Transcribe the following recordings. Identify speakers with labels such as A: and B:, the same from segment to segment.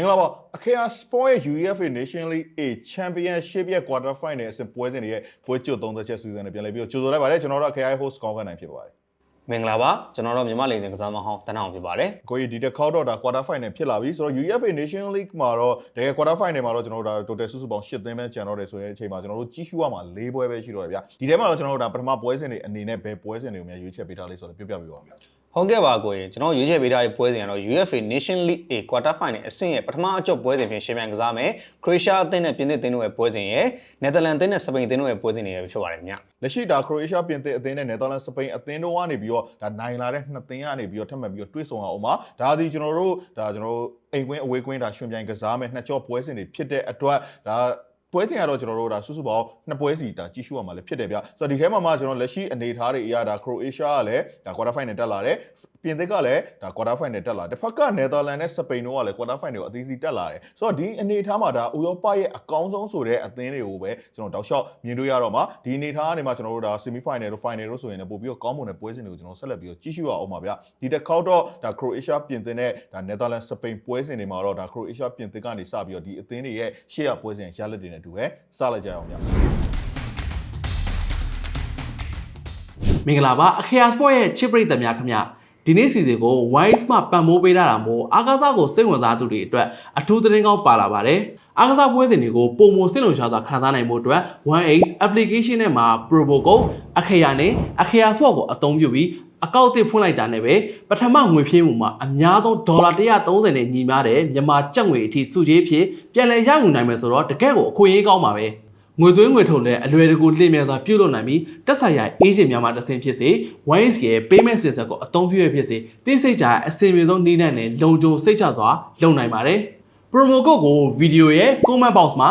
A: င်္ဂလာပါအခရာ Sport ရဲ့ UEFA Nation League A Championship ရဲ့ Quarter Final အဆင့်ပွဲစဉ်တွေရဲ့ပွဲကြို30ချက်စီစဉ်နဲ့ပြန်လည်ပြီးတော့ကြိုဆိုလိုက်ပါတယ်ကျွန်တော်တို့အခရာရဲ့ host ကောင်းခန့်နိုင်ဖြစ်ပါတယ်
B: မင်္ဂလာပါကျွန်တော်တို့မြန်မာလိန်စင်ကစားမဟောင်းတန်းအောင်ဖြစ်ပါတယ်
A: ကိုကြီးဒီတစ်ခေါက်တော့ဒါ Quarter Final ဖြစ်လာပြီဆိုတော့ UEFA Nation League မှာတော့တကယ် Quarter Final မှာတော့ကျွန်တော်တို့ဒါ total စုစုပေါင်း10သင်းပဲကျန်တော့တယ်ဆိုရင်အချိန်မှာကျွန်တော်တို့ကြီးရှုရမှာ၄ပွဲပဲရှိတော့တယ်ဗျာဒီထဲမှာတော့ကျွန်တော်တို့ဒါပထမပွဲစဉ်တွေအနေနဲ့ဘယ်ပွဲစဉ်တွေကိုများရွေးချယ်ပေးထားလဲဆိုတော့ပြောပြပေးပါဦးဗျာ
B: ဟုတ်ကဲ့ပါကိုရင်ကျွန်တော်ရွေးချယ်ပေးထားတဲ့ပွဲစဉ်ကတော့ UEFA Nation League A Quarter Final အဆင့်ရဲ့ပထမအကျော့ပွဲစဉ်ဖြင့်ရှင်ပြိုင်ကစားမယ်ခရိုအေးရှားအသင်းနဲ့ပြင်သစ်အသင်းတို့ရဲ့ပွဲစဉ်ရဲ့နယ်သာလန်အသင်းနဲ့စပိန်အသင်းတို့ရဲ့ပွဲစဉ်တွေဖြစ်ပါတယ်ခင်ဗျ
A: လက်ရှိဒါခရိုအေးရှားပြင်သစ်အသင်းနဲ့နယ်သာလန်စပိန်အသင်းတို့ကနေပြီးတော့ဒါနိုင်လာတဲ့နှစ်သင်းကနေပြီးတော့ထပ်မံပြီးတော့တွေ့ဆုံအောင်ပါဒါဒီကျွန်တော်တို့ဒါကျွန်တော်တို့အိမ်ကွင်းအဝေးကွင်းဒါရှင်ပြိုင်ကစားမယ်နှစ်ကြောပွဲစဉ်တွေဖြစ်တဲ့အတွက်ဒါ ပွဲစဉ်ကတော့ကျွန်တော်တို့ဒါစုစုပေါင်းနှစ်ပွဲစီဒါကြီးရှုရမှာလည်းဖြစ်တယ်ဗျဆိုတော့ဒီထဲမှာမှကျွန်တော်လက်ရှိအနေအထားတွေအရဒါခရိုအေးရှားကလည်းဒါ quarter final တက်လာတယ်ပြင်သစ်ကလည်းဒါ quarter final တက်လာတယ်တစ်ဖက်ကနယ်သာလန်နဲ့စပိန်တို့ကလည်း quarter final ကိုအသီးသီးတက်လာတယ်ဆိုတော့ဒီအနေအထားမှာဒါဥရောပရဲ့အကောင်းဆုံးဆိုတဲ့အသင်းတွေကိုပဲကျွန်တော်တောက်လျှောက်မြင်တွေ့ရတော့မှာဒီအနေအထားကနေမှကျွန်တော်တို့ဒါ semi final တို့ final တို့ဆိုရင်လည်းပို့ပြီးတော့ကောင်းမွန်တဲ့ပွဲစဉ်တွေကိုကျွန်တော်ဆက်လက်ပြီးတော့ကြည့်ရှုရအောင်ပါဗျဒီတစ်ခေါက်တော့ဒါ Croatia ပြင်သစ်နဲ့ဒါ Netherlands Spain ပွဲစဉ်တွေမှာတော့ဒါ Croatia ပြင်သစ်ကနေစပြီးတော့ဒီအသင်းတွေရဲ့ရှေ့ရပွဲစဉ်ရလက်တွေနဲ့အတူပဲစလိုက်ကြအောင်ဗျ
C: မင်္ဂလာပါအခရာစပေါ့ရဲ့ချစ်ပရိသတ်များခင်ဗျဒီနေ့စီစဉ်ကို Wise မှာပံ့ပိုးပေးထားတာမို့အားကစားကိုစိတ်ဝင်စားသူတွေအတွက်အထူးသတင်းကောင်းပါလာပါတယ်အားကစားပွဲစဉ်တွေကိုပုံမစိတ်လုံရှားစွာခံစားနိုင်မှုအတွက် 1Ace application နဲ့မှာ promo code အခရာနဲ့အခရာ sport ကိုအသုံးပြုပြီး အကောင့်တစ်ဖွင့်လိုက်တာနဲ့ပဲပထမငွေဖြည့်မှုမှာအများဆုံးဒေါ်လာ130နဲ့ညီမားတဲ့မြန်မာကျပ်ငွေအထိစုကြီးဖြစ်ပြန်လည်ရယူနိုင်မယ်ဆိုတော့တကယ့်ကိုအခွင့်အရေးကောင်းပါပဲငွေသွင်းငွေထုတ်လည်းအလွယ်တကူလျင်မြန်စွာပြုလုပ်နိုင်ပြီးတက်ဆိုင်ရာ agent များမှတစ်ဆင့်ဖြစ်စေ Wise ရဲ့ payment system ကိုအသုံးပြုရဖြစ်စေသိစိတ်ကြအဆင်ပြေဆုံးနည်းလမ်းနဲ့လုံခြုံစိတ်ချစွာလုပ်နိုင်ပါတယ် promo code ကို video ရဲ့ comment box မှာ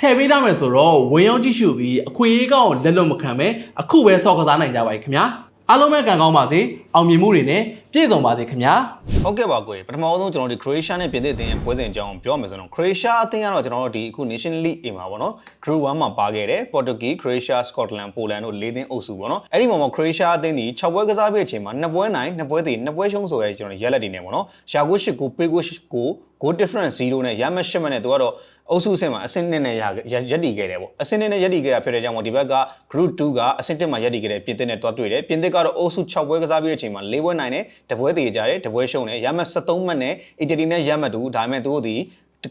C: ထည့်ပေးထားမယ်ဆိုတော့ဝင်ရောက်ကြည့်ရှုပြီးအခွင့်အရေးကောင်းလက်လွတ်မခံပဲအခုပဲစောင့်ကစားနိုင်ကြပါ යි ခင်ဗျာ အားလုံးပဲကံကောင်းပါစေအောင်မြင်မှုတွေနဲ့ပြည့်စုံပါစေခင်ဗျာ
B: ဟုတ်ကဲ့ပါကိုရင်ပထမဆုံးကျွန်တော်ဒီ Croatia နဲ့ပြင်သစ်အသင်းရဲ့ပွဲစဉ်အကြောင်းပြောရမယ်ဆိုတော့ Croatia အသင်းကတော့ကျွန်တော်တို့ဒီအခု Nation League A မှာပေါ့နော် Group 1မှာပါခဲ့တယ် Portugal Croatia Scotland Poland တို့၄သင်းအုပ်စုပေါ့နော်အဲ့ဒီမှာမှာ Croatia အသင်းဒီ6ပွဲကစားပြီးအချိန်မှာ2ပွဲနိုင်2ပွဲတည်2ပွဲရှုံးဆိုရဲကျွန်တော်ရက်လက်တွေနဲ့ပေါ့နော်ရှာကို8ကိုပေးကို8ကို goal difference 0နဲ့ရမရှစ်မနဲ့သူကတော့ အုပ်စုအဆင့်မှာအဆင့်1နဲ့ရရက်တည်ခဲ့တယ်ပေါ့အဆင့်1နဲ့ရက်တည်ခဲ့တာဖြစ်တဲ့ကြောင့်မို့ဒီဘက်က group 2ကအဆင့်1မှာရက်တည်ခဲ့တဲ့ပြင်သစ်နဲ့တွားတွေ့တယ်ပြင်သစ်ကတော့အုပ်စု6ပွဲကစားပြီးတဲ့အချိန်မှာ၄ပွဲနိုင်တယ်တပွဲတည်ကြတယ်တပွဲရှုံးတယ်ရမ73မှတ်နဲ့အီတလီနဲ့ရမတူဒါပေမဲ့သူတို့ဒီ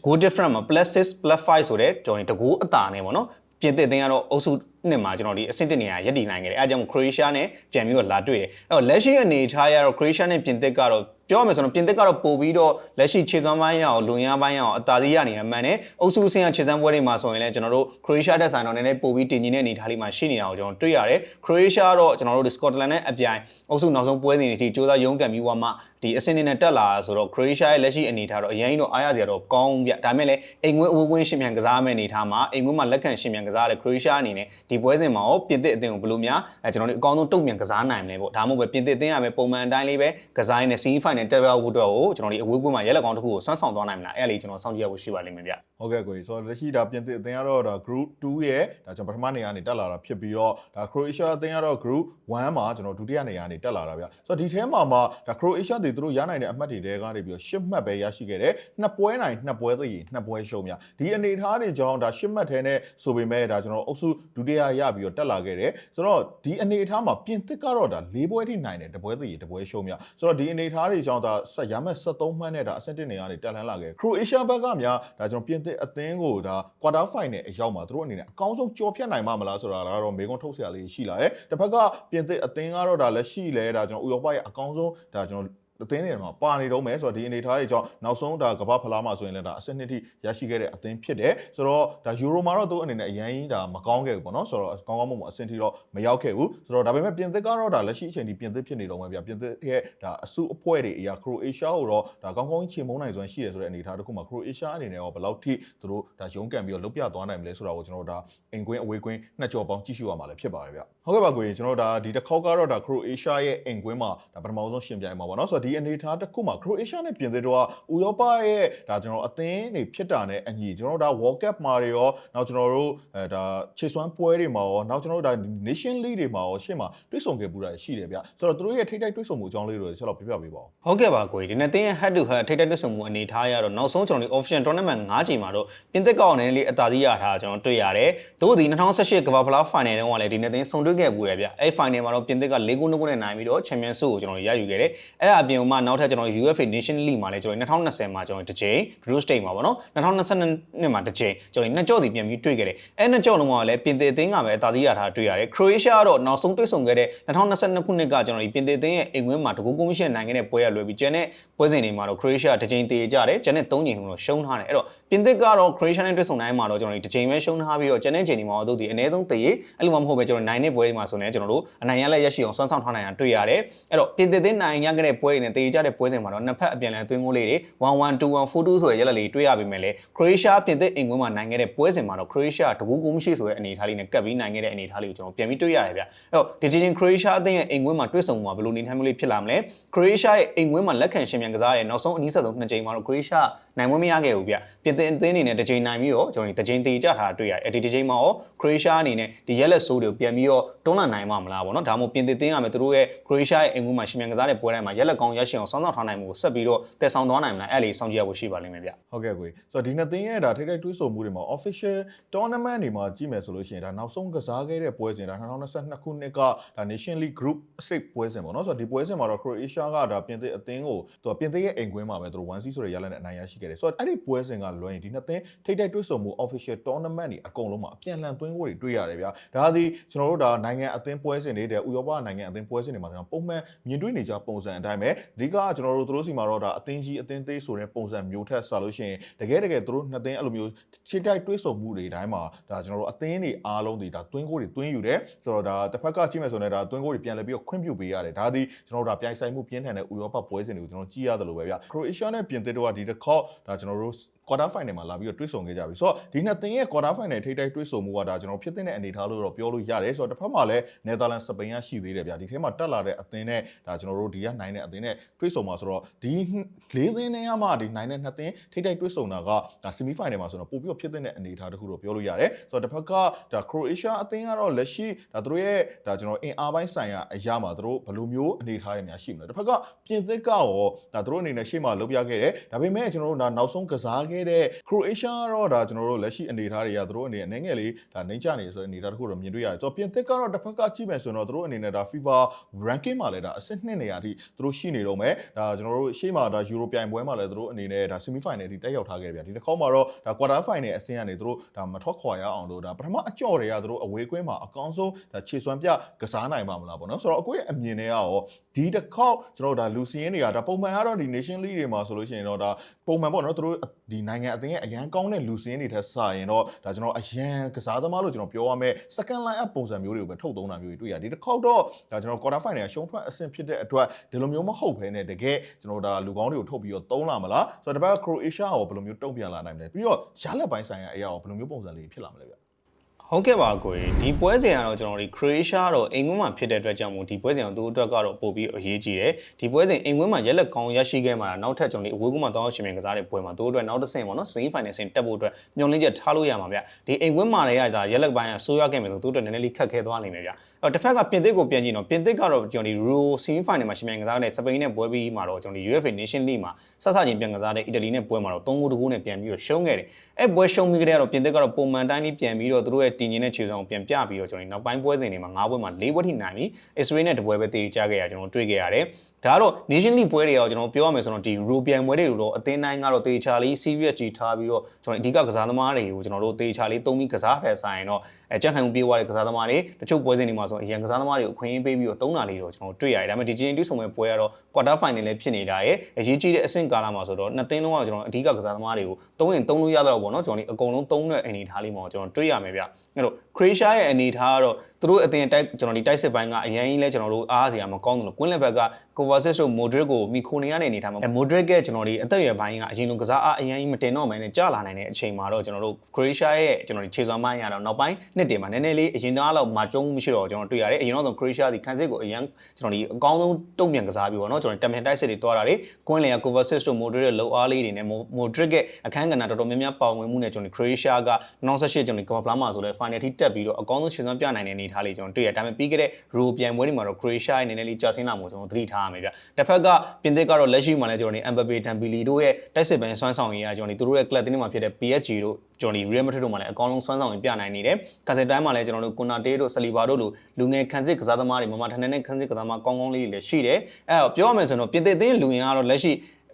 B: goal difference မှာ +6 +5 ဆိုတဲ့ကျွန်တော်ဒီတကူအတာနဲ့ပေါ့နော်ပြင်သစ်အသင်းကတော့အုပ်စုနှစ်မှာကျွန်တော်ဒီအဆင့်1နေရာရက်တည်နိုင်ခဲ့တယ်အဲအကြောင်းခရိုအေးရှားနဲ့ပြန်ပြီးတော့လာတွေ့တယ်အဲ့တော့လက်ရှိအနေအထားရတော့ခရိုအေးရှားနဲ့ပြင်သစ်ကတော့ ပြောရမယ်ဆိုတော့ပြင်သစ်ကတော့ပို့ပြီးတော့လက်ရှိခြေစွမ်းပိုင်းရအောင်လူရန်ပိုင်းရအောင်အသာစီးရနေရမှန်တယ်အုပ်စုအဆင့်ကခြေစွမ်းပွဲတွေမှာဆိုရင်လည်းကျွန်တော်တို့ခရိုအေးရှားတက်ဆိုင်တော့နည်းနည်းပို့ပြီးတင်ကြီးတဲ့အနေအထားလေးမှာရှိနေတာကိုကျွန်တော်တွေ့ရတယ်ခရိုအေးရှားကတော့ကျွန်တော်တို့ဒီစကော့တလန်နဲ့အပြိုင်အုပ်စုနောက်ဆုံးပွဲစဉ်တွေအထိစ조사ရုန်းကန်ပြီးသွားမှဒီအဆင့်တွေနဲ့တက်လာဆိုတော့ခရိုအေးရှားရဲ့လက်ရှိအနေအထားတော့အရင်တော့အားရစရာတော့ကောင်းပြဒါပေမဲ့လည်းအိမ်ငွေအဝေးကွင်းရှင်မြန်ကစားမယ့်အနေအထားမှာအိမ်ငွေမှာလက်ခံရှင်မြန်ကစားတဲ့ခရိုအေးရှားအနေနဲ့ဒီပွဲစဉ်မှာရောပြင်သစ်အသင်းကိုဘယ်လိုများအဲကျွန်တော်တို့အကောင်းဆုံးတုံ့ပြန်ကစားနိုင်မလဲပေါ့ဒါမှမဟုတ်ပဲပြင်သစ်အသင်းကပဲပုံမှန်အတိုင်းလေးပဲကစားရင်းနဲ့ semi final တက်ရောက်ဖို့အတွက်ကိုကျွန်တော်ဒီအဝေးကွင်းမှာရဲလက်ကောင်တစ်ခုကိုဆွမ်းဆောင်သွားနိုင်မလားအဲ့လေကျွန်တော်စောင့်ကြည့်ရဖို့ရှိပါလိမ့်မယ်ဗျ
A: ဟုတ်ကဲ့ကိုကြီးဆိုတော့လက်ရှိဒါပြင်သစ်အသင်းကတော့ဒါ group 2ရဲ့ဒါကျွန်တော်ပထမနေရာကနေတက်လာတာဖြစ်ပြီးတော့ဒါ Croatia အသင်းကတော့ group 1မှာကျွန်တော်ဒုတိယနေရာကနေတက်လာတာဗျဆိုတော့ဒီထဲမှာမှဒါ Croatia တွေသူတို့ရနိုင်တဲ့အမှတ်တွေတဲကနေပြီးတော့10မှတ်ပဲရရှိခဲ့တယ်နှစ်ပွဲနိုင်နှစ်ပွဲသေးနှစ်ပွဲရှုံးမြဒီအနေအထားတွေကြောင့်ဒါ10မှတ်ထဲနဲ့ဆိုပေမဲ့ဒါကျွန်တော်အုပ်စုဒုတိယရပြီးတော့တက်လာခဲ့တယ်ဆိုတော့ဒီအနေအထားမှာပြင်သစ်ကတော့ဒါ၄ပွဲထိနိုင်တယ်တစ်ပွဲသေးတစ်ပွဲရှုံးမြဆိုတော့ဒီအနေအထားတွေကြောင့်ဒါဆက်ရမဲ့73မှတ်နဲ့ဒါအဆင့်1နေရာနေတက်လှမ်းလာခဲ့ Croatia ဘက်ကများဒါကျွန်တော်ပြင်သစ်အသင်းကိုဒါ quarter final အရောက်မှာသူတို့အနေနဲ့အကောင်းဆုံးကြော်ဖြတ်နိုင်မှာမလားဆိုတာကတော့မေကွန်းထုတ်ဆရာလေးရှိလာတယ်တစ်ဖက်ကပြင်သစ်အသင်းကတော့ဒါလက်ရှိလဲဒါကျွန်တော်ဥရောပရဲ့အကောင်းဆုံးဒါကျွန်တော် အသင်းတွေမှာပါနေတော့မယ်ဆိုတော့ဒီအနေအထားတွေကြောင့်နောက်ဆုံးဒါကမ္ဘာဖလားမှာဆိုရင်လည်းဒါအဆင့်နှစ်ထိရရှိခဲ့တဲ့အသင်းဖြစ်တယ်ဆိုတော့ဒါယူရိုမှာတော့သူအနေနဲ့အရင်ကြီးဒါမကောင်းခဲ့ဘူးပေါ့နော်ဆိုတော့ကောင်းကောင်းမွန်မွန်အဆင့်ထိတော့မရောက်ခဲ့ဘူးဆိုတော့ဒါပေမဲ့ပြင်သစ်ကတော့ဒါလက်ရှိအချိန်ထိပြင်သစ်ဖြစ်နေတော့မယ်ဗျပြင်သစ်ရဲ့ဒါအစုအဖွဲ့တွေအရာခရိုအေးရှားကိုတော့ဒါကောင်းကောင်းချေမုန်းနိုင်စွမ်းရှိတယ်ဆိုတဲ့အနေအထားတစ်ခုမှာခရိုအေးရှားအနေနဲ့ရောဘယ်လောက်ထိသူတို့ဒါရုန်းကန်ပြီးတော့လုတ်ပြသွားနိုင်မလဲဆိုတာကိုကျွန်တော်တို့ဒါအိမ်ကွင်းအဝေးကွင်းနှစ်ကြော်ပေါင်းကြည့်ရှုရမှာလည်းဖြစ်ပါတယ်ဗျဟုတ်ကဲ့ပါကိုကြီးကျွန်တော်တို့ဒါဒီတစ်ခေါက်ကတော့ဒါခရိုအေးရှားရဲ့အိမ်ကွင်းမှာဒါပထမဆုံးရှင်ပြိုင်မှာပေါ့နော်ဆိုတော့ဒီဒီအနေအထားတစ်ခုမှာ Croatia နဲ့ပြင်သစ်တို့ကဥရောပရဲ့ဒါကျွန်တော်အသင်းတွေဖြစ်တာနဲ့အညီကျွန်တော်တို့ဒါ World Cup မှာတွေရောနောက်ကျွန်တော်တို့အဲဒါခြေစွမ်းပွဲတွေမှာရောနောက်ကျွန်တော်တို့ဒါ Nation League တွေမှာရောရှေ့မှာတွေ့ဆုံခဲ့ပူတာရှိတယ်ဗျဆိုတော့သူတို့ရဲ့ထိတိုက်တွေ့ဆုံမှုအကြောင်းလေးတွေဆက်တော့ပြပြပေးပါဦး
B: ဟုတ်ကဲ့ပါကိုကြီးဒီနေ့တင်းရဲ့ head to head ထိတိုက်တွေ့ဆုံမှုအနေထားရတော့နောက်ဆုံးကျွန်တော်ဒီ official tournament 5ချိန်မှာတော့ပြင်သစ်ကောက်အနေနဲ့လေးအသာစီးရထားကျွန်တော်တွေ့ရတယ်။သို့ဒီ2018ကမ္ဘာဖလား final တုန်းကလည်းဒီနေ့တင်းဆုံတွေ့ခဲ့ပူတယ်ဗျ။အဲ့ final မှာတော့ပြင်သစ်က၄ဂိုး2ဂိုးနဲ့နိုင်ပြီးတော့ Champions League ကိုကျွန်တော်ရယူခဲ့တယ်။အဲ့ဒါအပြင်မှာနောက်ထပ်ကျွန်တော် UEFA Nation League မှာလည်းကျွန်တော်2020မှာကျွန်တော်တစ်ချိန် group stage မှာပေါ့နော်2022နှစ်မှာတစ်ချိန်ကျွန်တော်နှစ်ကြော့စီပြန်ပြီးတွေ့ခဲ့တယ်။အဲ့နှစ်ကြော့လုံးကလည်းပြင်သစ်အသင်းကပဲအသာစီးရထားတွေ့ရတယ်။ Croatia ကတော့နောက်ဆုံးတွေ့ဆုံခဲ့တဲ့2022ခုနှစ်ကကျွန်တော်ဒီပြင်သစ်အသင်းရဲ့အိမ်ဝင်းမှာတကူးကိုမရှိနိုင်ခဲ့တဲ့ပွဲရလွယ်ပြီးကျန်တဲ့ပွဲစဉ်တွေမှာတော့ Croatia တစ်ချိန်တည်ကြတယ်ကျန်တဲ့3ချိန်လုံးတော့ရှုံးထားတယ်အဲ့တော့ပြင်သစ်ကတော့ Croatia နဲ့တွေ့ဆုံတိုင်းမှာတော့ကျွန်တော်ဒီတစ်ချိန်ပဲရှုံးထားပြီးတော့ကျန်တဲ့ချိန်တွေမှာတော့သူဒီအနည်းဆုံးတည်အဲ့လိုမှမဟုတ်ပဲကျွန်တော်နိုင်တဲ့ပွဲတွေမှာဆိုရင်ကျွန်တော်တို့အနိုင်ရလက်ရရှိအောင်စွမ်းဆောင်ထားနိုင်တာတွေ့ရတယ်အဲ့တော့ပြင်သစ်သင်းနိုင်ရခဲ့တဲ့ပွဲတွေနဲ့တည်ကြတဲ့ပွဲစဉ်မှာတော့နှစ်ဖက်အပြန်အလှန်သွင်းကိုလေးတွေ1-1 2-1 4-2ဆိုတဲ့ရလက်လေးတွေ့ရပေမဲ့လေ Croatia ပြင်သစ်အိမ်ကွင်းမှာနိုင်ခဲ့တဲ့ပွဲစဉ်မှာတော့ Croatia တကူးကူးမရှိဆိုတဲ့အနေအထားလေးနဲ့ကပ်ပြီးနိုင်ခဲ့တဲ့အနေအထားလေးကိုကျွန်တော်ပြန်ပြီးတွေ့ရတယ်ဗျအဲ့တော့ဒီချိန် Croatia အသင်းရဲ့အိမ်ကွင်းမှာတွေ့ဆုံမှာဘယ်လိုနေထိုင်မှုလေးဖြစ်လာမလဲ Croatia ရဲ့အိမ်ကွင်းမှာလက်ခံရှင်မြန်ကစားတဲ့နောက်ဆုံးအနည်းဆက်ဆုံးနှစ်ချိန်မှာတော့ Croatia နိုင်ဝင်းမရခဲ့ဘူးဗျပြင်သစ်အသင်းအနေနဲ့တစ်ချိန်နိုင်ပြီးတော့ကျွန်တော်ဒီတစ်ချိန်တည်ကြထားတွေ့ရတယ်အဲ့ဒီတစ်ချိန်မှာရော Croatia အနေနဲ့ဒီရက်လက်ဆိုးတွေကိုပြန်ပြီးတော့တွန်းလှန်နိုင်မှာမလားပေါ့နော်ဒါမှမဟုတ်ပြင်သစ်အသင်းကမယ်သူတို့ရဲ့ Croatia ရဲ့အိမ်ကွင်းမှာရှင်မြန်ကစားတဲ့ပွဲတိုင်းမှာရက်လက်ကောင်းရရှိအောင်စောင့်ဆောင်ထားနိုင်မှုကိုဆက်ပြီးတော့တည်ဆောင်သွားနိုင်မလားအဲ့လေစောင့်ကြည့်ရဖို့ရှိပါလိမ့်မယ်ဗျ
A: ဟုတ်ကဲ့ကိုဆိုတော့ဒီနှစ်သင်းရဲ့ဒါထိတိုက်တွေးဆုံမှုတွေမှာ official tournament တွေမှာကြည့်မယ်ဆိုလို့ရှိရင်ဒါနောက်ဆုံးကစားခဲ့တဲ့ပွဲစဉ်ဒါ2022ခုနှစ်ကဒါ Nation League Group Stage ပွဲစဉ်ပေါ့နော်ဆိုတော့ဒီပွဲစဉ်မှာတော့ Croatia ကဒါပြင်သစ်အသင်းကိုသူကပြင်သစ်ရဲ့အိမ်ကွင်းမှာပဲသူတို့ 1C ဆိုတဲ့ရလဒ်နဲ့အနိုင်ရရှိခဲ့တယ်ဆိုတော့အဲ့ဒီပွဲစဉ်ကလွှဲရင်ဒီနှစ်သင်းထိတိုက်တွေးဆုံမှု official tournament တွေအကုန်လုံးမှာအပြန်အလှန်သွင်းကိုတွေတွေ့ရတယ်ဗျာဒါဒီကျွန်တော်တို့ဒါနိုင်ငံအသင်းပွဲစဉ်တွေတဲ့ဥရောပနိုင်ငံအသင်းပွဲစဉ်တွေမှာကျွန်တော်ပုံမှန်မြင်တွေ့နေကြပုံစံအတိုင်းပဲအဓိကကျွန်တော်တို့သူတို့စီမှာတော့ဒါအသင်းကြီးအသင်းသေးဆိုတဲ့ပုံစံမျိုးထက်ဆိုလို့ရှိရင်တကယ်တကယ်သူတို့နှစ်သင်းအဲ့လိုမျိုးခြေတိုက်တွေးဆုံမှုတွေတိုင်းမှာဒါကျွန်တော်တို့အသင်းတွေအားလုံးတွေဒါသွင်းကိုတွေသွင်းယူတယ်ဆိုတော့ဒါတစ်ဖက်ကကြည့်မယ်ဆိုရင်ဒါသွင်းကိုတွေပြန်လဲပြီးတော့ခွင့်ပြုပေးရတယ်ဒါဒီကျွန်တော်တို့ဒါပြိုင်ဆိုင်မှုပြင်းထန်တဲ့ဥရောပပွဲစဉ်တွေကိုကျွန်တော်ကြည့်ရတယ်လို့ပဲဗျခရိုအေးရှားနဲ့ပြင်သစ်တို့ကဒီတစ်ခေါက်ဒါကျွန်တော်တို့ quarter final မှာလာပြီးတော့တွေ့ဆုံခဲ့ကြပြီဆိုတော့ဒီနှစ်သင်းရဲ့ quarter final ထိပ်တိုက်တွေ့ဆုံမှုကဒါကျွန်တော်ဖြစ်တဲ့အနေအထားလို့တော့ပြောလို့ရတယ်ဆိုတော့တစ်ဖက်မှာလည်း Netherlands စပိန်ကရှိသေးတယ်ဗျာဒီထဲမှာတက်လာတဲ့အသင်းနဲ့ဒါကျွန်တော်တို့ဒီကနိုင်တဲ့အသင်းနဲ့တွေ့ဆုံမှာဆိုတော့ဒီ၄သင်းနဲ့မှဒီနိုင်တဲ့နှစ်သင်းထိပ်တိုက်တွေ့ဆုံတာကဒါ semi final မှာဆိုတော့ပို့ပြီးတော့ဖြစ်တဲ့အနေအထားတစ်ခုတော့ပြောလို့ရတယ်ဆိုတော့တစ်ဖက်ကဒါ Croatia အသင်းကတော့လက်ရှိဒါသူတို့ရဲ့ဒါကျွန်တော်အင်အားပိုင်းဆိုင်ရာအရာမှာသူတို့ဘယ်လိုမျိုးအနေအထားတွေများရှိမလဲတစ်ဖက်ကပြင်သစ်ကရောဒါသူတို့အနေနဲ့ရှေ့မှာလုပ်ပြခဲ့တယ်ဒါပေမဲ့ကျွန်တော်တို့ဒါနောက်ဆုံးကစားခဲ့တဲ့ Croatia ကတော့ဒါကျွန်တော်တို့လက်ရှိအနေအထားတွေကသူတို့အနေနဲ့အနေငယ်လေးဒါနှိမ့်ချနေဆိုတဲ့အနေအထားတစ်ခုတော့မြင်တွေ့ရတယ်ဆိုတော့ပြင်သစ်ကတော့တစ်ဖက်ကကြည့်မယ်ဆိုရင်တော့သူတို့အနေနဲ့ဒါ FIFA ranking မှာလည်းဒါအဆင့်2နေရာထိသူတို့ရှိနေတော့မယ်ဒါကျွန်တော်တို့ရှေ့မှာဒါ European ပွဲမှာလည်းသူတို့အနေနဲ့ဒါ semi final ထိတက်ရောက်ထားခဲ့တယ်ဗျဒီတစ်ခေါက်မှာတော့ဒါ quarter final အဆင့်ကနေသူတို့ဒါမထွက်ခွာရအောင်လို့ဒါပထမအကြော့တွေကသူတို့အဝေးကွင်းမှာအကောင်းဆုံးဒါခြေစွမ်းပြကစားနိုင်ပါမလားပေါ့နော်ဆိုတော့အကိုရဲ့အမြင်တွေကရောဒီတစ်ခေါက်ကျွန်တော်တို့ဒါလူစီရင်တွေကဒါပုံမှန်ကတော့ဒီ Nation League တွေမှာဆိုလို့ရှိရင်တော့ဒါပုံမှန်ပေါ့နော်သူတို့ဒီနိုင်ငံအသင်းရဲ့အရန်ကောင်းတဲ့လူစင်းတွေထက်စာရင်တော့ဒါကျွန်တော်အရန်ကစားသမားလို့ကျွန်တော်ပြောရမယ် second line up ပုံစံမျိုးတွေကိုပဲထုတ်သုံးတာမျိုးတွေတွေ့ရဒီတစ်ခေါက်တော့ဒါကျွန်တော် quarter final ကရှုံးထွက်အဆင့်ဖြစ်တဲ့အတွက်ဒီလိုမျိုးမဟုတ်ဘဲနဲ့တကယ်ကျွန်တော်ဒါလူကောင်းတွေကိုထုတ်ပြီးတော့သုံးလာမလားဆိုတော့ဒီဘက် Croatia ကိုဘယ်လိုမျိုးတုံ့ပြန်လာနိုင်မလဲပြီးတော့ရလက်ပိုင်းဆိုင်ရာအရာကိုဘယ်လိုမျိုးပုံစံလေးဖြစ်လာမလဲဗျ
B: ဟုတ်ကဲ့ပါကိုကြီးဒီပွဲစဉ်ကတော့ကျွန်တော်ဒီ Croatia တော့အိမ်ကွင်းမှာဖြစ်တဲ့အတွက်ကြောင့်မို့ဒီပွဲစဉ်ကသူ့အတွက်ကတော့ပို့ပြီးအရေးကြီးတယ်ဒီပွဲစဉ်အိမ်ကွင်းမှာရက်လက်ကောင်းရရှိခဲ့မှာနောက်ထပ်ကျွန်တော်ဒီအဝေးကွင်းမှာတောင်းရှင်မြင်ကစားတဲ့ပွဲမှာသူ့အတွက်နောက်တစ်ဆင့်ပေါ့နော် semi final ဆင့်တက်ဖို့အတွက်ညွန်လင်းချက်ထားလို့ရမှာဗျဒီအိမ်ကွင်းမှာလည်းရတာရက်လက်ပိုင်းကဆိုးရခဲ့မယ်ဆိုသူ့အတွက်နည်းနည်းလေးခက်ခဲသွားနိုင်မယ်ဗျအဲ့တော့တစ်ဖက်ကပြင်သစ်ကိုပြန်ကြည့်တော့ပြင်သစ်ကတော့ကျွန်တော်ဒီ Euro semi final မှာရှင်မြင်ကစားတဲ့စပိန်နဲ့ပွဲပြီးမှာတော့ကျွန်တော်ဒီ UEFA Nation League မှာဆက်ဆချင်းပြန်ကစားတဲ့အီတလီနဲ့ပွဲမှာတော့3ဂိုးတကူနဲ့ပြန်ပြီးတော့ရှုံးခဲ့တယ်အဲ့ပွဲရှုံးပြီးကြတဲ့ကတော့ပြင်သစ်ကတော့ပုံမှန်တိုင်းလေးပြန်ပြီးတော့သူတို့ရဲ့တည်ငြိမ်တဲ့ခြေစွမ်းကိုပြန်ပြပြီးတော့ကျွန်တော်ဒီနောက်ပိုင်းပွဲစဉ်တွေမှာ9ပွဲမှာ4ပွဲထိနိုင်ပြီး Israel နဲ့တပွဲပဲတည်ကြခဲ့ရကျွန်တော်တွေ့ခဲ့ရတယ်ဒါကတော့ Nation League ပွဲတွေရောကျွန်တော်ပြောရမယ်ဆိုတော့ဒီ European ပွဲတွေတော့အသင်းတိုင်းကတော့တေချာလေး serious ကြီးထားပြီးတော့ကျွန်တော်အဓိကကစားသမားတွေကိုကျွန်တော်တို့တေချာလေးတုံးပြီးကစားတဲ့ဆိုင်တော့အဲကြက်ခိုင်မှုပြေးသွားတဲ့ကစားသမားတွေတချို့ပွဲစဉ်တွေမှာဆိုအရင်ကစားသမားတွေကိုခွင့်ရင်းပေးပြီးတော့တုံးတာလေးတော့ကျွန်တော်တွေ့ရတယ်ဒါပေမဲ့ဒီချင်းတူးဆုံမဲ့ပွဲကတော့ quarter final လည်းဖြစ်နေတာရဲ့အရေးကြီးတဲ့အဆင့်ကာလမှာဆိုတော့နှစ်သင်းလုံးကတော့ကျွန်တော်အဓိကကစားသမားတွေကိုတုံးရင်တုံးလို့ရတော့ပေါ့နော်ကျွန်တော်ဒီအကုန်လုံးတုံးတဲ့အနေအထားလေးမှာကျွန်တော်တွေ့ရမယ်ဗျအဲ့တော့ ခရိုအေးရှားရဲ့အနေထားကတော့သူတို့အသင်းတိုက်ကျွန်တော်ဒီတိုက်စစ်ပိုင်းကအရင်ကြီးလဲကျွန်တော်တို့အားစရာမကောင်းဘူးလို့ကွင်းလက်ဘက်က Kovacic တို့ Modric ကိုမီခိုနေရတဲ့အနေထားမှာ Modric ရဲ့ကျွန်တော်ဒီအသက်အရွယ်ပိုင်းကအရင်လိုကစားအားအရင်ကြီးမတင်တော့မှန်းနဲ့ကြာလာနိုင်တဲ့အချိန်မှာတော့ကျွန်တော်တို့ Croatia ရဲ့ကျွန်တော်ဒီခြေစွမ်းပိုင်းရတော့နောက်ပိုင်းနှစ်တင်မှာနည်းနည်းလေးအရင်တော့လောက်မာကျုံးမရှိတော့ကျွန်တော်တွေ့ရတယ်အရင်တော့ဆို Croatia ဒီခန်းစစ်ကိုအရင်ကျွန်တော်ဒီအကောင်းဆုံးတုံ့ပြန်ကစားပြီးပေါ့နော်ကျွန်တော်တမ်ပန်တိုက်စစ်တွေတွားတာတွေကွင်းလင်က Kovacic တို့ Modric ရဲ့လောအားလေးတွေနဲ့ Modric ရဲ့အခန်းကဏ္ဍတော်တော်များများပါဝင်မှုနဲ့ကျွန်တော်ဒီ Croatia က98ကျွန်တော်ဒီ Copa Plama ဆိုလဲ final ထိတက်ပြီးတော့အကောင်းဆုံးခြေစွမ်းပြနိုင်တဲ့အနေအထားလေးကျွန်တော်တွေ့ရဒါပေမဲ့ပြီးခဲ့တဲ့ Euro ပြိုင်ပွဲတွေမှာတော့ Croatia ရဲ့နည်းနည်းလေးကြာဆင်းလာမှုကျွန်တော်သတိထားရမယ်ဗျတစ်ဖက်ကပြင်သစ်ကတော့လက်ရှိမှာလည်းကျွန်တော်ဒီ Mbappe Dembele တို့ရဲ့တိုက်စစ်ပန်စွမ်းဆောင်ရည်ကကျွန်တော်ဒီသူတို့ရဲ့ club တင်းမှာဖြစ်တဲ့ PSG တို့ကျွန်တော်ဒီ Real Madrid တို့မှာလည်းအကောင်းဆုံးစွမ်းဆောင်ရည်ပြနိုင်နေတယ်။ကာစက်တိုင်းမှာလည်းကျွန်တော်တို့ Konate တို့ Saliba တို့လိုလူငယ်ခန်းစစ်ကစားသမားတွေမမထန်တဲ့ခန်းစစ်ကစားသမားကောင်းကောင်းလေးတွေလည်းရှိတယ်။အဲ့တော့ပြောရမယ်ဆိုရင်တော့ပြင်သစ်အသင်းလူငယ်ကတော့လက်ရှိ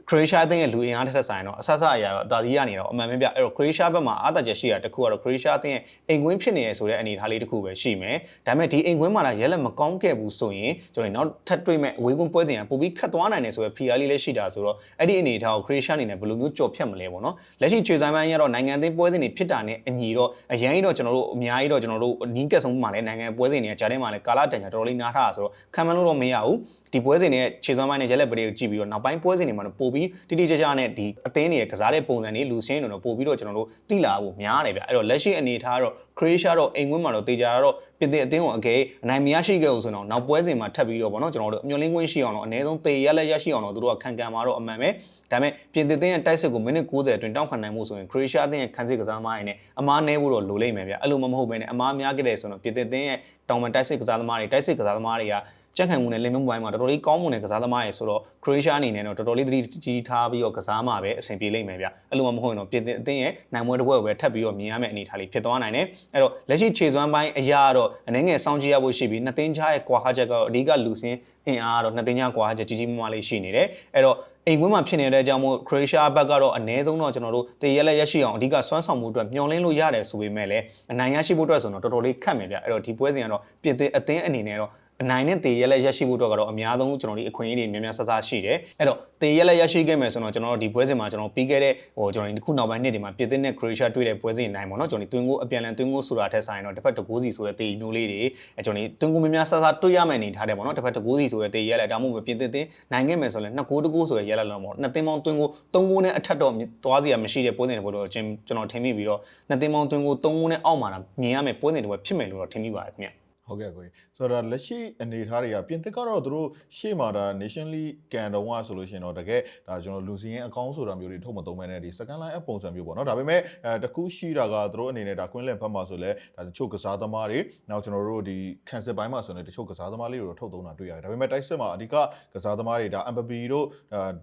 B: ခရိုအေးရှားအသင်းရဲ့လူအင်အားတစ်ထက်ဆိုင်တော့အဆအဆအရာတော့အသာစီးရနေတော့အမှန်ပဲပြအဲ့တော့ခရိုအေးရှားဘက်မှာအားတချက်ရှိတာတခုကတော့ခရိုအေးရှားအသင်းရဲ့အိမ်ကွင်းဖြစ်နေရဆိုတဲ့အနေအထားလေးတစ်ခုပဲရှိမယ်ဒါပေမဲ့ဒီအိမ်ကွင်းမှာလည်းရဲလက်မကောင်းခဲ့ဘူးဆိုရင်ကျွန်တော်နောက်ထပ်တွေ့မဲ့အဝေးကွင်းပွဲစဉ်ကပိုပြီးခတ်သွားနိုင်တယ်ဆိုတော့ PR လေးလည်းရှိတာဆိုတော့အဲ့ဒီအနေအထားကိုခရိုအေးရှားအနေနဲ့ဘယ်လိုမျိုးကြော်ဖြတ်မလဲပေါ့နော်လက်ရှိခြေဆိုင်ပိုင်းရတော့နိုင်ငံအသင်းပွဲစဉ်တွေဖြစ်တာနဲ့အညီတော့အရင်ကြီးတော့ကျွန်တော်တို့အများကြီးတော့ကျွန်တော်တို့နီးကက်ဆုံးမှာလည်းနိုင်ငံပွဲစဉ်တွေကဂျာထဲမှာလည်းကာလာတန်ကြာတော်တော်လေးနားထားတာဆိုတော့ခံမှန်းလို့တော့မရဘူး ဒီပွဲစဉ်တွေရဲ့ခြေစွမ်းပိုင်းနဲ့ရက်လက်ပရိကိုကြည့်ပြီးတော့နောက်ပိုင်းပွဲစဉ်တွေမှာတော့ပိုပြီးတိတိကျကျနဲ့ဒီအသင်းတွေရဲ့ကစားတဲ့ပုံစံတွေလူစင်းတွေတော့ပိုပြီးတော့ကျွန်တော်တို့သိလာဖို့များတယ်ဗျအဲ့တော့လက်ရှိအနေထားတော့ခရိုအေးရှားတော့အိမ်ဝင်းမှာတော့တေချာတော့ပြင်သစ်အသင်းကိုအကယ်အနိုင်မရရှိခဲ့ဘူးဆိုတော့နောက်ပွဲစဉ်မှာထပ်ပြီးတော့ဗောနော်ကျွန်တော်တို့အမျော်လင့်ခွင့်ရှိအောင်တော့အနည်းဆုံးတေရက်လက်ရရှိအောင်တော့သူတို့ကခံကံမှာတော့အမှန်ပဲဒါပေမဲ့ပြင်သစ်အသင်းရဲ့တိုက်စစ်ကိုမိနစ်90အတွင်းတောင်းခံနိုင်မှုဆိုရင်ခရိုအေးရှားအသင်းရဲ့ခံစစ်ကစားသမားတွေနဲ့အမားနဲဖို့တော့လိုလိမ့်မယ်ဗျအဲ့လိုမှမဟုတ်ဘဲနဲ့အမားများခဲ့တယ်ဆိုတော့ပြင်သစ်အသင်းရဲ့တောင်ပန်တိုက်စစ်ကစားသမားတွေတိုက်စစ်ကစားသမားတွေက ကြက်ခံမှုနဲ့လင်မင်းပိုင်းမှာတော်တော်လေးကောင်းမွန်တဲ့ကစားသမားရယ်ဆိုတော့ခရိုအေးရှားအနေနဲ့တော့တော်တော်လေးသတိကြီးထားပြီးတော့ကစားမှာပဲအဆင်ပြေလိမ့်မယ်ဗျအဲ့လိုမှမဟုတ်ရင်တော့ပြင်သစ်အသင်းရဲ့နိုင်ပွဲတစ်ပွဲကိုပဲထပ်ပြီးတော့မြင်ရမယ့်အနေအထားလေးဖြစ်သွားနိုင်တယ်အဲ့တော့လက်ရှိခြေစွမ်းပိုင်းအရာတော့အနေငယ်စောင့်ကြည့်ရဖို့ရှိပြီးနှစ်သင်းကြားရဲ့ကွာဟချက်ကတော့အဓိကလူစင်းအင်အားကတော့နှစ်သင်းကြားကွာဟချက်ကြီးကြီးမားမားလေးရှိနေတယ်အဲ့တော့အိမ်ကွင်းမှာဖြစ်နေတဲ့အကြောင်းမို့ခရိုအေးရှားဘက်ကတော့အနည်းဆုံးတော့ကျွန်တော်တို့တရရက်လက်ရရှိအောင်အဓိကစွမ်းဆောင်မှုအတွက်မျှော်လင့်လို့ရတယ်ဆိုပေမဲ့လည်းအနိုင်ရရှိဖို့အတွက်ဆိုတော့တော်တော်လေးခက်မယ်ဗျအဲ့တော့ဒီပွဲစဉ်ကတော့ပြင်သစ်အသင်းအနေနဲ့တော့ အနိုင်နဲ့တေရက်လက်ရရှိဖို့အတွက်ကတော့အများဆုံးကျွန်တော်ဒီအခွင့်အရေးတွေများများဆဆရှိတယ်အဲ့တော့တေရက်လက်ရရှိခဲ့မယ်ဆိုတော့ကျွန်တော်တို့ဒီပွဲစဉ်မှာကျွန်တော်ပြီးခဲ့တဲ့ဟိုကျွန်တော်ဒီခုနောက်ပိုင်းနှစ်တွေမှာပြည်သစ်နဲ့ခရိုအေးရှားတွေ့တဲ့ပွဲစဉ်နိုင်ပေါ့နော်ကျွန်တော်ဒီတွင်းကိုအပြန်လန်တွင်းကိုဆိုတာထက်ဆိုင်တော့တစ်ဖက်တကူးစီဆိုတဲ့တေမျိုးလေးတွေအဲကျွန်တော်ဒီတွင်းကိုများများဆဆတွေ့ရမယ်အနေထားတယ်ပေါ့နော်တစ်ဖက်တကူးစီဆိုတဲ့တေရက်လက်ဒါမှမဟုတ်ပြည်သစ်တင်နိုင်ခဲ့မယ်ဆိုရင်နှစ်ကိုးတကူးဆိုတဲ့ရက်လက်လောက်ပေါ့နှစ်သင်းပေါင်းတွင်းကိုသုံးကိုးနဲ့အထက်တော့သွားစီရမရှိတဲ့ပွဲစဉ်တွေပေါ့တော့ကျွန်တော်ထင်မိပြီးတော့နှစ်သင်းပေါင်းတွင်းကိုသုံးကိုးနဲ့အောက်မှာမြင်ရမယ်ပွဲစဉ်တွေပဲဖြစ်မယ်လို့တော့ထင်မိပါတယ်ခင်ဗျ
A: ဟုတ်ကဲ့ကိုကြီး ဆိုတော့လက်ရှိအနေအထားတွေကပြင်သစ်ကတော့သူတို့ရှေ့မှာဒါ Nation League ကန်တော့ကဆိုလို့ရှိရင်တော့တကယ်ဒါကျွန်တော်လူစီရင်အကောင်းဆိုတာမျိုးတွေထုတ်မသုံးမဲနဲ့ဒီ second line up ပုံစံမျိုးပေါ့နော်ဒါပေမဲ့အဲတကူရှိတာကသူတို့အနေနဲ့ဒါကွင်းလင်ဘက်မှာဆိုလဲဒါတချို့ကစားသမားတွေနောက်ကျွန်တော်တို့ဒီခံစစ်ပိုင်းမှာဆိုရင်တချို့ကစားသမားလေးတွေတော့ထုတ်သုံးတာတွေ့ရတယ်ဒါပေမဲ့တိုက်စစ်မှာအဓိကကစားသမားတွေဒါ Mbappe တို့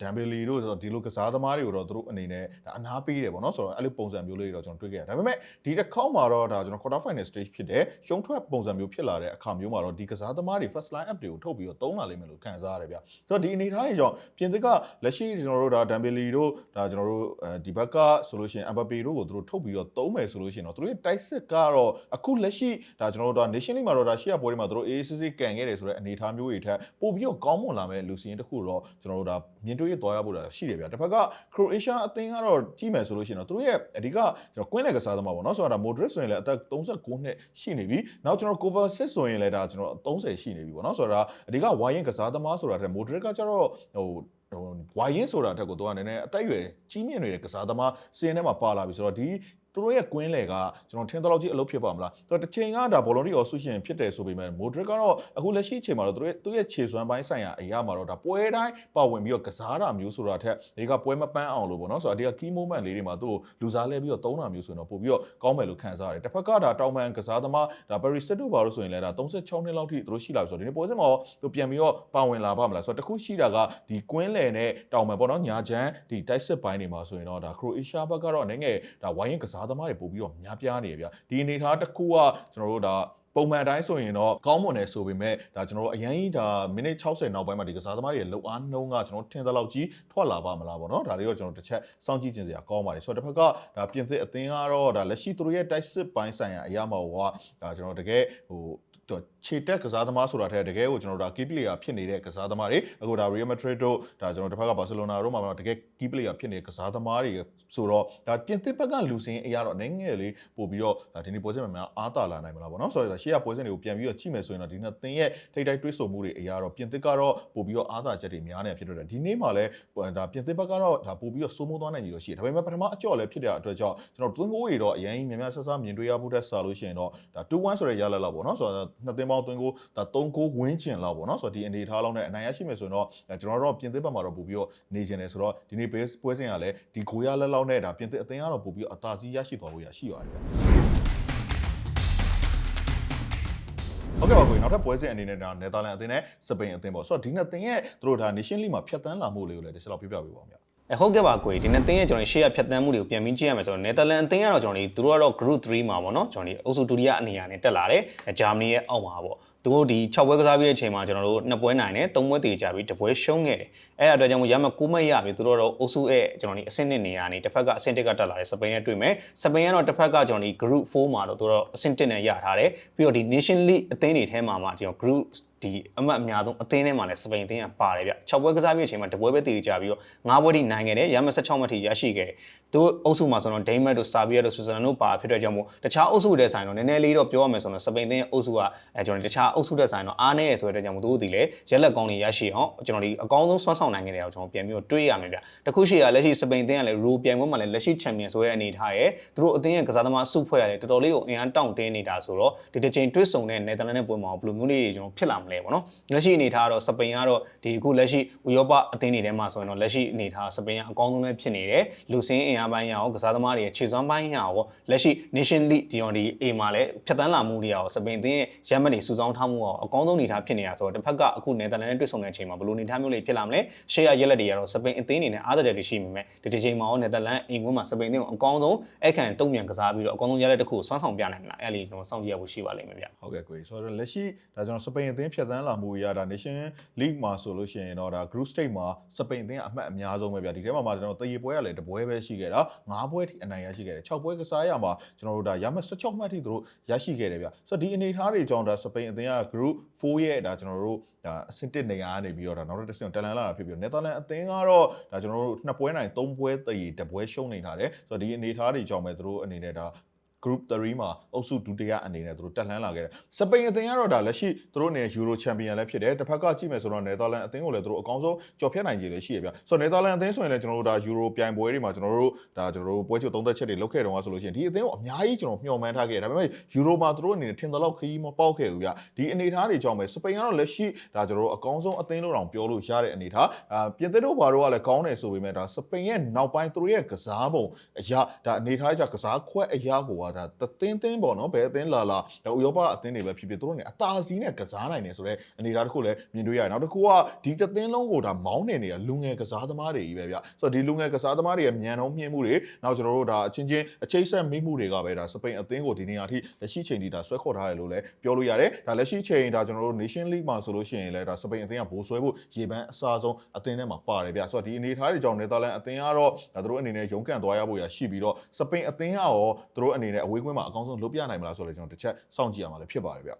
A: ဒမ်ဘယ်လီတို့ဆိုတော့ဒီလိုကစားသမားတွေကိုတော့သူတို့အနေနဲ့ဒါအနာပေးတယ်ပေါ့နော်ဆိုတော့အဲ့လိုပုံစံမျိုးလေးတွေတော့ကျွန်တော်တွေ့ခဲ့ရတယ်ဒါပေမဲ့ဒီတစ်ခေါက်မှာတော့ဒါကျွန်တော် quarter final stage ဖြစ်တယ်ရှုံးထွက်ပုံစံမျိုးဖြစ်လာတဲ့အခါမျိုးမှာတော့ဒီကစားသမားတွေ first line up တွေကိုထုတ်ပြီးတော့သုံးလာလိမ့်မယ်လို့ခံစားရတယ်ဗျ။ဆိုတော့ဒီအနေအထားတွေကြောင့်ပြင်သစ်ကလက်ရှိကျွန်တော်တို့ဒါဒမ်ဘယ်လီတို့ဒါကျွန်တော်တို့အဲဒီဘက်ကဆိုလို့ရှိရင်အဘပေတို့ကိုသူတို့ထုတ်ပြီးတော့သုံးမယ်ဆိုလို့ရှိရင်တော့သူတို့ရဲ့တိုက်စစ်ကတော့အခုလက်ရှိဒါကျွန်တော်တို့ဒါ nation league မှာတော့ဒါရှေ့ရပွဲတွေမှာသူတို့ AACC ကန်ခဲ့တယ်ဆိုတဲ့အနေအထားမျိုးတွေထက်ပို့ပြီးတော့ကောင်းမွန်လာမယ့်လူစီရင်တစ်ခုတော့ကျွန်တော်တို့ဒါမြင်တွေ့ရသွားရဖို့ဒါရှိတယ်ဗျ။တစ်ဖက်က Croatia အသင်းကတော့ကြည့်မယ်ဆိုလို့ရှိရင်တော့သူတို့ရဲ့အဓိကကျွန်တော်ကွင်းလက်ကစားသမားပေါ့နော်ဆိုတော့ဒါ Modric ဆိုရင်လည်းအသက်39နှစ်ရှိနေပြီ။နောက်ကျွန်တော် Kovacic ဆိုရင်လည်းဒါကျွန်တော်30ရှိနေပြီပေါ့နော်ဆိုတော့ဒါအဓိကဝိုင်းရင်ကစားသမားဆိုတာတဲ့ Modric ကကျတော့ဟိုဟိုဝိုင်းရင်ဆိုတာတက်ကိုတော့နည်းနည်းအသက်အရွယ်ကြီးမြင့်နေတဲ့ကစားသမားစီရင်ထဲမှာပါလာပြီဆိုတော့ဒီ သူတို့ရဲ့ကွင်းလေကကျွန်တော်ထင်သလောက်ကြီးအလုပ်ဖြစ်ပါမလားဆိုတော့တစ်ချိန်ကဒါဘောလုံးတီရောဆုရှင်ဖြစ်တယ်ဆိုပေမဲ့မိုဒရစ်ကတော့အခုလက်ရှိအချိန်မှာတော့သူတို့ရဲ့သူ့ရဲ့ခြေစွမ်းပိုင်းဆိုင်ရာအရာမှာတော့ဒါပွဲတိုင်းပါဝင်ပြီးတော့ကစားတာမျိုးဆိုတာထက်ဒီကပွဲမပန်းအောင်လို့ပေါ့နော်ဆိုတော့ဒီက key moment လေးတွေမှာသူ့ကိုလူစားလဲပြီးတော့သုံးတာမျိုးဆိုရင်တော့ပို့ပြီးတော့ကောင်းမယ်လို့ခံစားရတယ်တစ်ဖက်ကဒါတောင်ပန်ကစားသမားဒါ Paris Saint တို့ဘာလို့ဆိုရင်လည်းဒါ36နှစ်လောက်ထိသူတို့ရှိလာပြီဆိုတော့ဒီနေ့ပွဲစဉ်မှာသူပြန်ပြီးတော့ပါဝင်လာပါမလားဆိုတော့တခုရှိတာကဒီကွင်းလေနဲ့တောင်ပန်ပေါ့နော်ညာချမ်းဒီတိုက်စစ်ပိုင်းတွေမှာဆိုရင်တော့ဒါ Croatia ဘက်ကတော့အနေငယ်ဒါဝိုင်းရင်ကစားသမားတွေပို့ပြီးတော့များပြားနေရဗျဒီအနေထားတစ်ခုကကျွန်တော်တို့ဒါပုံမှန်အတိုင်းဆိုရင်တော့ကောင်းမွန်တယ်ဆိုပေမဲ့ဒါကျွန်တော်တို့အရင်ကြီးဒါမိနစ်60နောက်ပိုင်းမှာဒီကစားသမားတွေရဲ့လုံအားနှုံးကကျွန်တော်ထင်သလောက်ကြီးထွက်လာပါမလားပေါ့နော်ဒါလေးတော့ကျွန်တော်တစ်ချက်စောင့်ကြည့်ခြင်းစရာကောင်းပါတယ်ဆိုတော့တစ်ဖက်ကဒါပြင်သစ်အသင်းကတော့ဒါလက်ရှိသူတို့ရဲ့တိုက်စစ်ပိုင်းဆိုင်ရာအရာမှာဟိုကဒါကျွန်တော်တကယ်ဟိုတော့ ခြေတက်ကစားသမားဆိုတာတဲ့တကယ်ကိုကျွန်တော်တို့ဒါ key player ဖြစ်နေတဲ့ကစားသမားတွေအခုဒါ Real Madrid တို့ဒါကျွန်တော်တစ်ဖက်က Barcelona တို့မှာတော့တကယ် key player ဖြစ်နေတဲ့ကစားသမားတွေဆိုတော့ဒါပြင်သစ်ဘက်ကလူစင်းအရာတော့နိုင်ငံငယ်လေးပို့ပြီးတော့ဒါဒီနေ့ပွဲစဉ်မှာများအားတာလာနိုင်မလားပေါ့နော်ဆိုတော့ရှေ့ကပွဲစဉ်တွေကိုပြန်ပြီးတော့ကြည့်မယ်ဆိုရင်တော့ဒီနှစ်သင်ရဲ့ထိတ်တိုက်တွေးဆုံမှုတွေအရာတော့ပြင်သစ်ကတော့ပို့ပြီးတော့အားတာချက်တွေများနေဖြစ်တော့တယ်ဒီနေ့မှာလည်းဒါပြင်သစ်ဘက်ကတော့ဒါပို့ပြီးတော့စိုးမိုးသွားနိုင်ပြီလို့ရှိတယ်ဒါပေမဲ့ပထမအကြော့လည်းဖြစ်တဲ့အတွက်ကြောင့်ကျွန်တော်တွင်းကိုတွေတော့အရင်များများဆဆမြင်တွေ့ရဖို့တက်ဆာလို့ရှိရင်တော့ဒါ2-1ဆိုတဲ့ရလက်လောက်ပေါ့နော်ဆိုတော့နှစ်သင်းပေါင်းတွင်းကိုဒါ3ကိုဝင်းကျင်လောက်ပေါ့နော်ဆိုတော့ဒီအနေထားလောက်နဲ့အနိုင်ရရှိမယ်ဆိုရင်တော့ကျွန်တော်တို့ပြင်သစ်ဘက်မှာတော့ပို့ပြီးတော့နေကျင်တယ်ဆိုတော့ဒီနေ့ပွဲစဉ်ကလည်းဒီကိုရလက်လောက်နဲ့ဒါပြင်သစ်အသင်းကတော့ပို့ပြီးတော့အသာစီးရရှိသွားဖို့ရရှိပါတယ်ဗျဟုတ်ကဲ့ပါကိုနောက်ထပ်ပွဲစဉ်အနေနဲ့ဒါနယ်သာလန်အသင်းနဲ့စပိန်အသင်းပေါ့ဆိုတော့ဒီနှစ်သင်းရဲ့သူတို့ဒါ Nation League မှာဖြတ်တန်းလာမှုလေးကိုလည်းဒီစလောက်ပြပြပေးပါဦးဗျာ
B: အဲဟုတ်ကဲ့ပါကိုဒီနေ့တင်းရဲ့ကျွန်တော်ရှေ့ရဖြတ်တန်းမှုတွေကိုပြန်ပြီးကြည့်ရမယ်ဆိုတော့နယ်သာလန်အသင်းကတော့ကျွန်တော်ဒီသူတို့ကတော့ group 3မှာပေါ့နော်ကျွန်တော်ဒီအုပ်စုဒုတိယအနေနဲ့တက်လာတယ်ဂျာမနီရဲ့အောက်မှာပေါ့သူတို့ဒီ6ပွဲကစားပြီးတဲ့အချိန်မှာကျွန်တော်တို့2ပွဲနိုင်တယ်3ပွဲတည်ကြပြီးတစ်ပွဲရှုံးခဲ့တယ်အဲ့ဒါအတွက်ကြောင့်မို့ရမှ9မှတ်ရပြီသူတို့တော့အုပ်စုရဲ့ကျွန်တော်ဒီအဆင့်1နေရာနေတစ်ဖက်ကအဆင့်1ကတက်လာတယ်စပိန်နဲ့တွေ့မယ်စပိန်ကတော့တစ်ဖက်ကကျွန်တော်ဒီ group 4မှာတော့သူတို့အဆင့်1နဲ့ရထားတယ်ပြီးတော့ဒီ nation league အသင်းတွေထဲမှာမှကျွန်တော် group ဒီအမှတ်အများဆုံးအသင်းထဲမှာလည်းစပိန်အသင်းကပါတယ်ဗျ6ပွဲကစားပြီးအချိန်မှာတပွဲပဲတည်ကြပြီးတော့9ပွဲထိနိုင်ခဲ့တယ်ရမှ16မှတ်ထိရရှိခဲ့တယ်သူအုပ်စုမှာဆိုတော့ဒိန်းမတ်တို့ဆာဘီယာတို့ဆွစ်ဇာလန်တို့ပါဖြစ်တဲ့ကြောင့်မို့တခြားအုပ်စုတွေဆိုင်တော့နည်းနည်းလေးတော့ပြောရမယ်ဆိုတော့စပိန်အသင်းအုပ်စုကအဲကျွန်တော်တခြားအုပ်စုတွေဆိုင်တော့အားနည်းရဆိုတဲ့ကြောင့်မို့သူတို့ဒီလေရက်လက်ကောင်းတွေရရှိအောင်ကျွန်တော်ဒီအကောင်းဆုံးဆွမ်းဆောင်နိုင်ခဲ့တယ်အောင်ကျွန်တော်ပြန်ပြီးတော့တွေးရမယ်ဗျတခုရှိရလက်ရှိစပိန်အသင်းကလည်းရိုပြိုင်ပွဲမှာလည်းလက်ရှိချန်ပီယံဆိုတဲ့အနေထားရဲ့သူတို့အသင်းရဲ့ကစားသမားစုဖွဲ့ရတယ်တော်တော်လေးကိုအင်အားတောင့်တင်းနေတာဆိုတော့ဒီတစ်ချိန်တွစ်ဆုံတဲ့နယ်သာလန်နဲ့ပွဲမှာဘယ်လိုမျိုးလေးကျွန်တော်ဖြစ်လာမလဲပေါ့နော်လက်ရှိအနေထားကတော့စပိန်ကတော့ဒီအခုလက်ရှိဥရောပအသင်းတွေထဲမှာဆိုရင်တော့လက်ရှိအနေထားစပိန်ကအကောင်းဆုံးပဲဖြစ်နေတယ်လူစင်းအင်အားပိုင်းရအောင်ကစားသမားတွေရဲ့ခြေစွမ်းပိုင်းရအောင်လက်ရှိ Nation League ဒီတော့ဒီ A မှာလည်းဖြတ်တန်းလာမှုတွေအောင်စပိန်အသင်းရဲ့ရမ်းမတ်တွေစုဆောင်းထားမှုအောင်အကောင်းဆုံးအနေထားဖြစ်နေတာဆိုတော့တစ်ဖက်ကအခုနယ်သာလန်နဲ့တွေ့ဆုံတဲ့အချိန်မှာဘယ်လိုအနေထားမျိုးလေးဖြစ်လာမလဲရှေ့ရရက်လက်တွေကတော့စပိန်အသင်းအနေနဲ့အားသက်တွေရှိမိမယ်ဒီတစ်ချိန်မှာရောနယ်သာလန်အင်ကွန်းမှာစပိန်အသင်းကိုအကောင်းဆုံးအခန့်တုံ့ပြန်ကစားပြီးတော့အကောင်းဆုံးရလက်တစ်ခုကိုစွမ်းဆောင်ပြနိုင်မလားအဲ့ဒီကျွန်တော်စောင့်ကြည့်ရဖို့ရှိပါလိမ့်မယ်ဗျ
A: ဟုတ်ကဲ့ကိုကြီးဆိုတော့လက်ရှိဒါကျွန်တော်စပိန်အသင်းဖြတ်သန်းလာမှုရတာ Nation League မှာဆိုလို့ရှိရင်တော့ဒါ Group Stage မှာစပိန်အသင်းအမှတ်အများဆုံးပဲဗျဒီထဲမှာမှကျွန်တော်တရေပွဲကလည်းတပွဲပဲရှိခဲ့တာ9ပွဲထိအနိုင်ရရှိခဲ့တယ်6ပွဲကစားရမှာကျွန်တော်တို့ဒါရမှတ်16မှတ်ထိသူတို့ရရှိခဲ့တယ်ဗျဆိုတော့ဒီအနေအထားတွေကြောင့်ဒါစပိန်အသင်းက Group 4ရဲ့ဒါကျွန်တော်တို့ဒါအဆင့်1နေရာကနေပြီးတော့ဒါနောက်တစ်ဆင့်တလန်လာတာဖြစ်ပြီးတော့ Netherlands အသင်းကတော့ဒါကျွန်တော်တို့နှစ်ပွဲနိုင်3ပွဲတရေတပွဲရှုံးနေထားတယ်ဆိုတော့ဒီအနေအထားတွေကြောင့်ပဲသူတို့အနေနဲ့ဒါ group 3မှာအုပ်စုဒုတိယအနေနဲ့သူတို့တက်လှမ်းလာခဲ့တယ်။စပိန်အသင်းကတော့ဒါလက်ရှိသူတို့အနေနဲ့ Euro Champion လည်းဖြစ်တယ်။တစ်ဖက်ကကြည့်မယ်ဆိုတော့ Netherlands အသင်းကိုလည်းသူတို့အကောင်းဆုံးကြော်ဖြတ်နိုင်ကြတယ်ရှိရဗျ။ဆိုတော့ Netherlands အသင်းဆိုရင်လည်းကျွန်တော်တို့ဒါ Euro ပြိုင်ပွဲတွေမှာကျွန်တော်တို့ဒါကျွန်တော်တို့ပွဲချုပ်သုံးသက်ချက်တွေလုပ်ခဲ့တော့ဆိုလို့ရှိရင်ဒီအသင်းကိုအများကြီးကျွန်တော်မျှော်မှန်းထားခဲ့တယ်။ဒါပေမဲ့ Euro မှာသူတို့အနေနဲ့ထင်သလောက်ခရီးမပေါက်ခဲ့ဘူးဗျ။ဒီအနေအထားတွေကြောင့်ပဲစပိန်ကတော့လက်ရှိဒါကျွန်တော်တို့အကောင်းဆုံးအသင်းလို့တောင်ပြောလို့ရတဲ့အနေအထား။အာပြင်သစ်တို့ဘာတို့ကလည်းကောင်းတယ်ဆိုပေမဲ့ဒါစပိန်ရဲ့နောက်ပိုင်းသူတို့ရဲ့ကစားပုံအရာဒါအနေအထားကြကစားခွက်အရာကိုကဒါတသင်းသင်းပေါ့နော်ဘယ်အသင်းလာလာဒါဥရောပအသင်းတွေပဲဖြစ်ဖြစ်သူတို့နေအသာစီးနဲ့ကစားနိုင်တယ်ဆိုတော့အနေအထားတစ်ခုလည်းမြင်တွေ့ရတယ်နောက်တစ်ခုကဒီတသင်းလုံးကိုဒါမောင်းနေနေတာလူငယ်ကစားသမားတွေကြီးပဲဗျဆိုတော့ဒီလူငယ်ကစားသမားတွေရဲ့မြန်နှုံးမြင့်မှုတွေနောက်ကျွန်တော်တို့ဒါအချင်းချင်းအချိတ်ဆက်မိမှုတွေကပဲဒါစပိန်အသင်းကိုဒီနေရာထိလက်ရှိချိန်ထိဒါဆွဲခေါ်ထားရလို့လည်းပြောလို့ရတယ်ဒါလက်ရှိချိန်ဒါကျွန်တော်တို့ Nation League မှာဆိုလို့ရှိရင်လည်းဒါစပိန်အသင်းကဘိုးဆွဲဖို့ရေပန်းအစားဆုံးအသင်းထဲမှာပါတယ်ဗျဆိုတော့ဒီအနေအထားတွေကြောင့်နယ်သာလန်အသင်းကတော့ဒါတို့အနေနဲ့ရုန်းကန်သွားရဖို့ရရှိပြီးတော့စပိန်အသင်းကရောတို့အနေနဲ့အဝေးကွင်းမှာအကောင်းဆုံးလုပ်ပြနိုင်မလားဆိုတော့ကျွန်တော်တစ်ချက်စောင့်ကြည့်ရမှာလည်းဖြစ်ပါတယ်ဗျ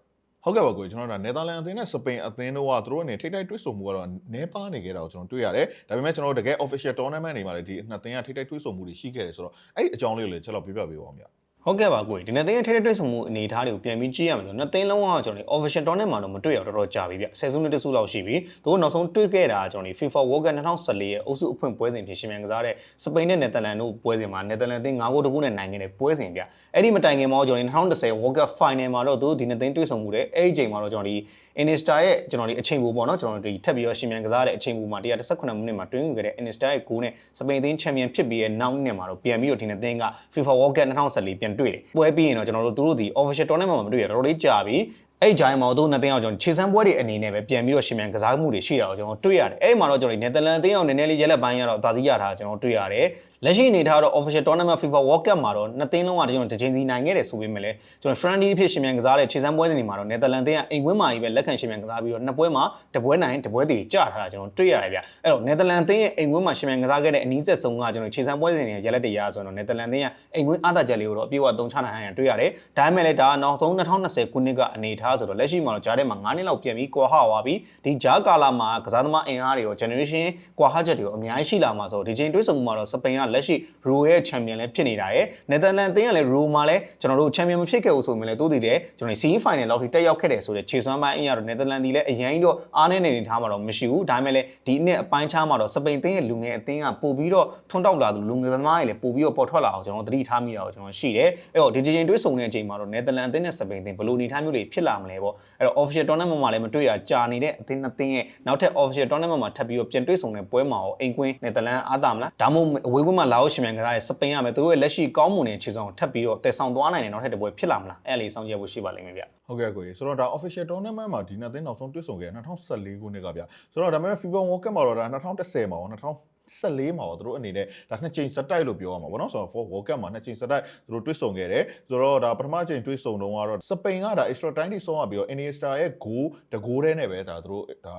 A: ဟုတ်ကဲ့ပါကိုကျွန်တော်တို့နယ်သာလန်အသင်းနဲ့စပိန်အသင်းတို့ကသူတို့အနေထိတ်တိုက်တွေ့ဆုံမှုကတော့နဲပါနေခဲ့တာကိုကျွန်တော်တွေ့ရတယ်ဒါပေမဲ့ကျွန်တော်တို့တကယ် official tournament တွေမှာလည်းဒီနှစ်သင်းကထိတ်တိုက်တွေ့ဆုံမှုတွေရှိခဲ့တယ်ဆိုတော့အဲ့ဒီအကြောင်းလေးကိုလည်းချက်တော့ပြပြပေးပါဦးဗျ
B: ဟုတ်ကဲ့ပါကိုဒီနေ့တင်းရဲ့ထိတဲ့တွေ့ဆုံမှုအနေအထားတွေကိုပြန်ပြီးကြည့်ရမယ်ဆိုတော့နှစ်သိန်းလုံးကကျွန်တော်ဒီ official tournament မှာတော့မတွေ့ရတော့တော်တော်ကြာပြီဗျဆယ်စုနှစ်တစုလောက်ရှိပြီသူတို့နောက်ဆုံးတွေ့ခဲ့တာကျွန်တော်ဒီ FIFA World Cup 2014ရဲ့အုပ်စုအဖွင့်ပွဲစဉ်ဖြစ်ရှင်မြန်ကစားတဲ့စပိန်နဲ့နယ်သာလန်တို့ပွဲစဉ်မှာနယ်သာလန်တင်း9ဂိုးတကူနဲ့နိုင်ခဲ့တဲ့ပွဲစဉ်ဗျအဲ့ဒီမတိုင်ခင်မှာကျွန်တော်ဒီ2010 World Cup Final မှာတော့သူတို့ဒီနှစ်သိန်းတွေ့ဆုံမှုတဲ့အဲ့ဒီအချိန်မှာတော့ကျွန်တော်ဒီ Iniesta ရဲ့ကျွန်တော်ဒီအချိန်ဘူပေါ့နော်ကျွန်တော်ဒီထပ်ပြီးတော့ရှင်မြန်ကစားတဲ့အချိန်ဘူမှာ118မိနစ်မှာတွင်းယူခဲ့တဲ့ Iniesta ရဲ့ဂိုးနဲ့စပိန်တင်းချန်ပီယံဖြစ်ပြီးရဲ့နောက်နှစ်မှာတော့ပြန်ပြီးတော့ဒီနှစ်သိန်းက FIFA World Cup 2014ပြန်တွေ့တယ်ပွဲပြီးရင်တော့ကျွန်တော်တို့သူတို့ဒီ official tournament မှာမတွေ့ရတော်တော်လေးကြာပြီ အဲ့ဂျိုင်းမှာတို့နှစ်သိန်းအောင်ကျွန်တော်ခြေစမ်းပွဲတွေအနေနဲ့ပဲပြန်ပြီးတော့ရှင်မြန်ကစားမှုတွေရှိတာကိုကျွန်တော်တွေ့ရတယ်အဲ့မှာတော့ကျွန်တော်နယ်သာလန်အသင်းအောင်နည်းနည်းလေးရဲလက်ပိုင်းရတော့ဒါစီရတာကျွန်တော်တွေ့ရတယ်လက်ရှိအနေထားတော့ official tournament FIFA World Cup မှာတော့နှစ်သိန်းလုံးကကျွန်တော်တစ်ချိန်စီနိုင်ခဲ့တယ်ဆိုပေမဲ့လည်းကျွန်တော် friendly ဖြစ်ရှင်မြန်ကစားတဲ့ခြေစမ်းပွဲတွေမှာတော့နယ်သာလန်အသင်းကအိမ်ဝင်းမာကြီးပဲလက်ခံရှင်မြန်ကစားပြီးတော့နှစ်ပွဲမှာတစ်ပွဲနိုင်တစ်ပွဲတည်ကြထားတာကျွန်တော်တွေ့ရတယ်ဗျအဲ့တော့နယ်သာလန်အသင်းရဲ့အိမ်ဝင်းမှာရှင်မြန်ကစားခဲ့တဲ့အနည်းဆက်ဆုံးကကျွန်တော်ခြေစမ်းပွဲစဉ်တွေရဲလက်တွေရဆိုတော့နယ်သာလန်အသင်းကအိမ်ဝင်းအားသာချက်လေးကိုတော့အပြည့်အဝသုံးချနိုင်တာတွေ့ရတယ်ဒါပေမဲ့လည်းဒါကနောက်ဆုံး2020ခုနှစ်ကအနေထားထားဆိုတော့လက်ရှိမှာတော့ဂျားထဲမှာ9နှစ်လောက်ပြန်ပြီးကွာဟသွားပြီဒီဂျားကာလာမှာကစားသမားအင်အားတွေရော generation ကွာဟချက်တွေရောအများကြီးရှိလာမှာဆိုတော့ဒီချိန်တွေးဆုံမှုမှာတော့စပိန်ကလက်ရှိ Ro ရဲ့ champion လည်းဖြစ်နေတာရယ်နယ်သာလန်အသင်းကလည်း Ro မှာလည်းကျွန်တော်တို့ champion မဖြစ်ခဲ့ဘူးဆိုရင်လည်းတိုးတည်တယ်ကျွန်တော် CE final လောက်ထိတက်ရောက်ခဲ့တယ်ဆိုတဲ့ခြေစွမ်းပိုင်းအင်အားတော့နယ်သာလန်ဒီလည်းအရင်တော့အားနေနေထားမှာတော့မရှိဘူးဒါပေမဲ့လည်းဒီနှစ်အပိုင်းခြားမှာတော့စပိန်အသင်းရဲ့လူငယ်အသင်းကပို့ပြီးတော့ထွန်းတောက်လာသူလူငယ်သမားတွေလည်းပို့ပြီးတော့ပေါ်ထွက်လာအောင်ကျွန်တော်သတိထားမိတာကိုကျွန်တော်ရှိတယ်အဲ့တော့ဒီဒီချိန်တွေးဆုံတဲ့အချိန်မှာတော့နယ်သာလန်အသင်းနဲ့စပိန်အသင်းဘယ်လိုအနေထားမျိုးတွေဖြစ်လာမလဲပေါ့အဲ့တော့ official tournament မှာလည်းမတွေ့ရကြာနေတဲ့အသင်းနှစ်သင်းရဲ့နောက်ထပ် official tournament မှာထပ်ပြီးတော့ပြန်တွေ့ဆုံတဲ့ပွဲမှာရောအိမ်ကွင်းနယ်သာလန်အားတာမလားဒါမှမဟုတ်အဝေးကွင်းမှာလာအောင်ရှင်မြန်ကစားတဲ့စပိန်ကပဲသူတို့ရဲ့လက်ရှိကောင်းမွန်တဲ့ခြေဆောင်ကိုထပ်ပြီးတော့တည်ဆောင်သွားနိုင်တဲ့နောက်ထပ်တစ်ပွဲဖြစ်လာမလားအဲ့လေးစောင့်ကြည့်ဖို့ရှိပါလိမ့်မယ်ဗျ
A: ဟုတ်ကဲ့ကိုကြီးဆိုတော့ဒါ official tournament မှာဒီနှစ်သင်းနောက်ဆုံးတွေ့ဆုံခဲ့2014ခုနှစ်ကဗျဆိုတော့ဒါပေမဲ့ FIFA World Cup မှာတော့ဒါ2010မှာရော 2014မှာရောသူတို့အနေနဲ့ဒါနှစ်ချိန်စတိုက်လို့ပြောရမှာပေါ့နော်ဆိုတော့ for World Cup မှာနှစ်ချိန်စတိုက်သူတို့တွေ့ဆုံခဲ့တယ်ဆိုတော့ဒါပထမချိန်တွေ့ဆုံတုန်းကတော့စပိန်ကဒါ extra time ထိဆုံးရပြီးတော့ Iniesta ရဲ့ goal တကိုးတည်းနဲ့ပဲဒါသူတို့ဒါ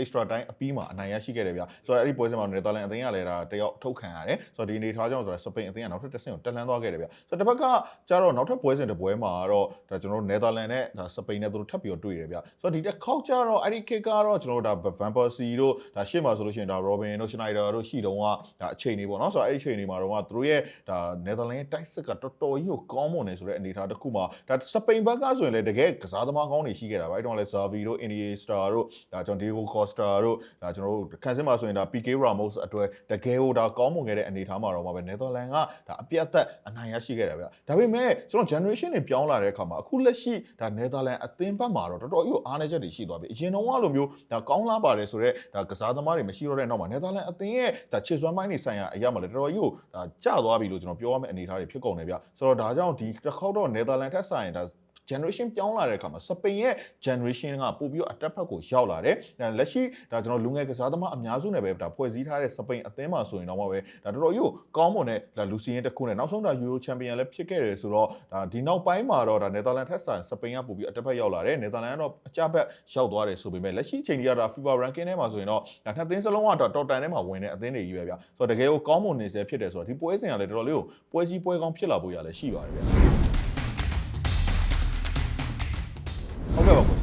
A: extra time အပြီးမှာအနိုင်ရရှိခဲ့တယ်ဗျဆိုတော့အဲ့ဒီပွဲစဉ်မှာနယ်သာလန်အသင်းကလည်းဒါတယောက်ထုတ်ခံရတယ်ဆိုတော့ဒီအနေထားကြောင့်ဆိုတော့စပိန်အသင်းကနောက်ထပ်တစ်ဆင့်ကိုတက်လှမ်းသွားခဲ့တယ်ဗျဆိုတော့တစ်ဖက်ကကျတော့နောက်ထပ်ပွဲစဉ်တစ်ပွဲမှာတော့ဒါကျွန်တော်တို့နယ်သာလန်နဲ့ဒါစပိန်နဲ့သူတို့ထပ်ပြီးတော့တွေ့တယ်ဗျဆိုတော့ဒီတစ်ခေါက်ကျတော့အဲ့ဒီ kick ကတော့ကျွန်တော်တို့ဒါ Van Persie တို့ဒါရှေ့မှာဆိုလို့ရှိရင်ဒါ Robin တို့ Schneider တို့ရှိတုန်းကဒါအချိန်တွေပေါ့နော်ဆိုတော့အဲ့ဒီအချိန်တွေမှာတော့သူတို့ရဲ့ဒါနယ်သာလန်ရဲ့တိုက်စစ်ကတော်တော်ကြီးကိုကောင်းမွန်နေဆိုတဲ့အနေထားတစ်ခုမှာဒါစပိန်ဘက်ကဆိုရင်လည်းတကယ်ကစားသမားကောင်းတွေရှိခဲ့တာဗျအဲ့တော့လည်း Xavi တို့ Iniesta တို့ဒါကျွန်တော် Diego Costa တို့ဒါကျွန်တော်တို့ခန်းစင်းမှာဆိုရင်ဒါ PK Ramos အတွက်တကယ်ဟိုဒါကောင်းမွန်ခဲ့တဲ့အနေအထားမှာတော့မှာပဲ Netherlands ကဒါအပြတ်အသက်အနိုင်ရရှိခဲ့တယ်ဗျဒါပေမဲ့ကျွန်တော် generation တွေပြောင်းလာတဲ့အခါမှာအခုလက်ရှိဒါ Netherlands အသင်းဘက်မှာတော့တော်တော်ကြီးကိုအားနည်းချက်တွေရှိသွားပြီအရင်တုန်းကလိုမျိုးဒါကောင်းလာပါတယ်ဆိုတော့ဒါကစားသမားတွေမရှိတော့တဲ့နောက်မှာ Netherlands အသင်းရဲ့ဒါခြေစွမ်းပိုင်းတွေဆိုင်ရာအရာမှာလည်းတော်တော်ကြီးကိုဒါကျသွားပြီလို့ကျွန်တော်ပြောရမယ့်အနေအထားတွေဖြစ်ကုန်တယ်ဗျဆိုတော့ဒါကြောင့်ဒီတစ်ခေါက်တော့ Netherlands ထက်ဆိုင်ဒါ generation ပြောင်းလာတဲ့အခါမှာစပိန်ရဲ့ generation ကပို့ပြီးတော့အတက်ဖက်ကိုရောက်လာတယ်။ဒါလက်ရှိဒါကျွန်တော်လူငယ်ကစားသမားအများစုနဲ့ပဲဒါဖွဲ့စည်းထားတဲ့စပိန်အသင်းမှာဆိုရင်တော့မှပဲဒါတော်တော်ကြီးကောင်းမွန်တဲ့ဒါလူစီရင်တစ်ခုနဲ့နောက်ဆုံးဒါ Euro Champion လည်းဖြစ်ခဲ့တယ်ဆိုတော့ဒါဒီနောက်ပိုင်းမှာတော့ဒါ Netherlands ထက်ဆိုင်စပိန်ကပို့ပြီးအတက်ဖက်ရောက်လာတယ်။ Netherlands ကတော့အကြဘက်ရောက်သွားတယ်ဆိုပေမဲ့လက်ရှိအချိန်ကြီးကတော့ FIFA ranking ထဲမှာဆိုရင်တော့ဒါနှစ်သင်းစလုံးကတော့ top 10ထဲမှာဝင်တဲ့အသင်းတွေကြီးပဲဗျ။ဆိုတော့တကယ်ကိုကောင်းမွန်နေစေဖြစ်တယ်ဆိုတော့ဒီပွဲစဉ်ကလည်းတော်တော်လေးကိုပွဲကြီးပွဲကောင်းဖြစ်လာဖို့ရလည်းရှိပါတယ်ဗျ။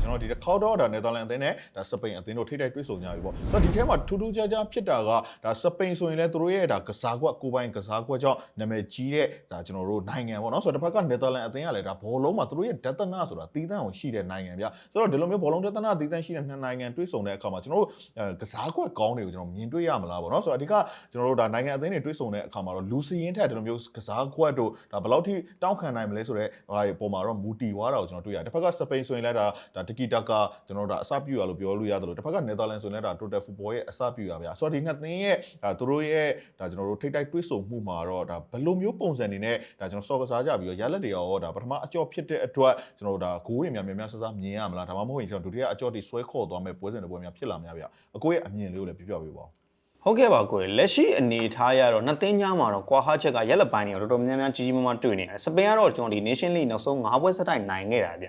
A: ကဲ့ပါကိုကျွန်တော်ဒီတစ်ခေါက်တော့ဒါနယ်သာလန်အသင်းနဲ့ဒါစပိန်အသင်းတို့ထိတိုက်တွေ့ဆုံကြပြီပေါ့ဆိုတော့ဒီထဲမှာထူးထူးခြားခြားဖြစ်တာကဒါစပိန်ဆိုရင်လည်းသူတို့ရဲ့ဒါကစားကွက်ကိုပိုင်ကစားကွက်ကြောင့်နာမည်ကြီးတဲ့ဒါကျွန်တော်တို့နိုင်ငံပေါ့နော်ဆိုတော့တစ်ဖက်ကနယ်သာလန်အသင်းကလည်းဒါဘောလုံးမှာသူတို့ရဲ့ဒသနာဆိုတာတီးတန့်အောင်ရှိတဲ့နိုင်ငံဗျဆိုတော့ဒီလိုမျိုးဘောလုံးဒသနာတီးတန့်ရှိတဲ့နှစ်နိုင်ငံတွေ့ဆုံတဲ့အခါမှာကျွန်တော်တို့အဲကစားကွက်ကောင်းတွေကိုကျွန်တော်မြင်တွေ့ရမလားပေါ့နော်ဆိုတော့အဓိကကျွန်တော်တို့ဒါနိုင်ငံအသင်းတွေတွေ့ဆုံတဲ့အခါမှာတော့လူစီရင်ထက်ဒီလိုမျိုးကစားကွက်တို့ဒါဘယ်လောက်ထိတောင်းခံနိုင်မလဲဆိုတော့ဟာဒီပုံမှာတော့မူတီသွားတာကိုကျွန်တော်တွေ့ရတယ်တစ်ဖက်ကစပိန်ဆိုရင်လည်းဒါဒါတကီတာကာကျွန်တော်တို့ဒါအစပြုရလို့ပြောလို့ရတယ်လို့တစ်ဖက်ကနယ်သာလန်ဆိုရင်လည်းဒါ total football ရဲ့အစပြုရဗျာဆိုတော့ဒီနှစ်သင်းရဲ့ဒါသူတို့ရဲ့ဒါကျွန်တော်တို့ထိတိုက်တွေးဆုံမှုမှာတော့ဒါဘယ်လိုမျိုးပုံစံနေနဲ့ဒါကျွန်တော်စော်ကစားကြပြီးတော့ရလက်တွေရောဒါပထမအကြော့ဖြစ်တဲ့အတွက်ကျွန်တော်တို့ဒါဂိုးတွေများများများဆဆမြင်ရမလားဒါမှမဟုတ်ရင်ကျွန်တော်ဒုတိယအကြော့တွေဆွဲခေါ်သွားမဲ့ပွဲစဉ်တွေပွဲများဖြစ်လာများဗျာအကိုရဲ့အမြင်လေးကိုလည်းပြပြပေးပါဦး
B: ဟုတ်ကဲ့ပါကိုယ်လက်ရှိအနေထားရတော့နှစ်သင်းကြားမှာတော့ကွာဟာချက်ကရက်လက်ပိုင်းတွေတော့တော်တော်များများကြီးကြီးမားမားတွေ့နေတယ်စပိန်ကတော့ကျွန်တော်ဒီ Nation League နောက်ဆုံး၅ပွဲဆက်တိုက်နိုင်ခဲ့တာဗျ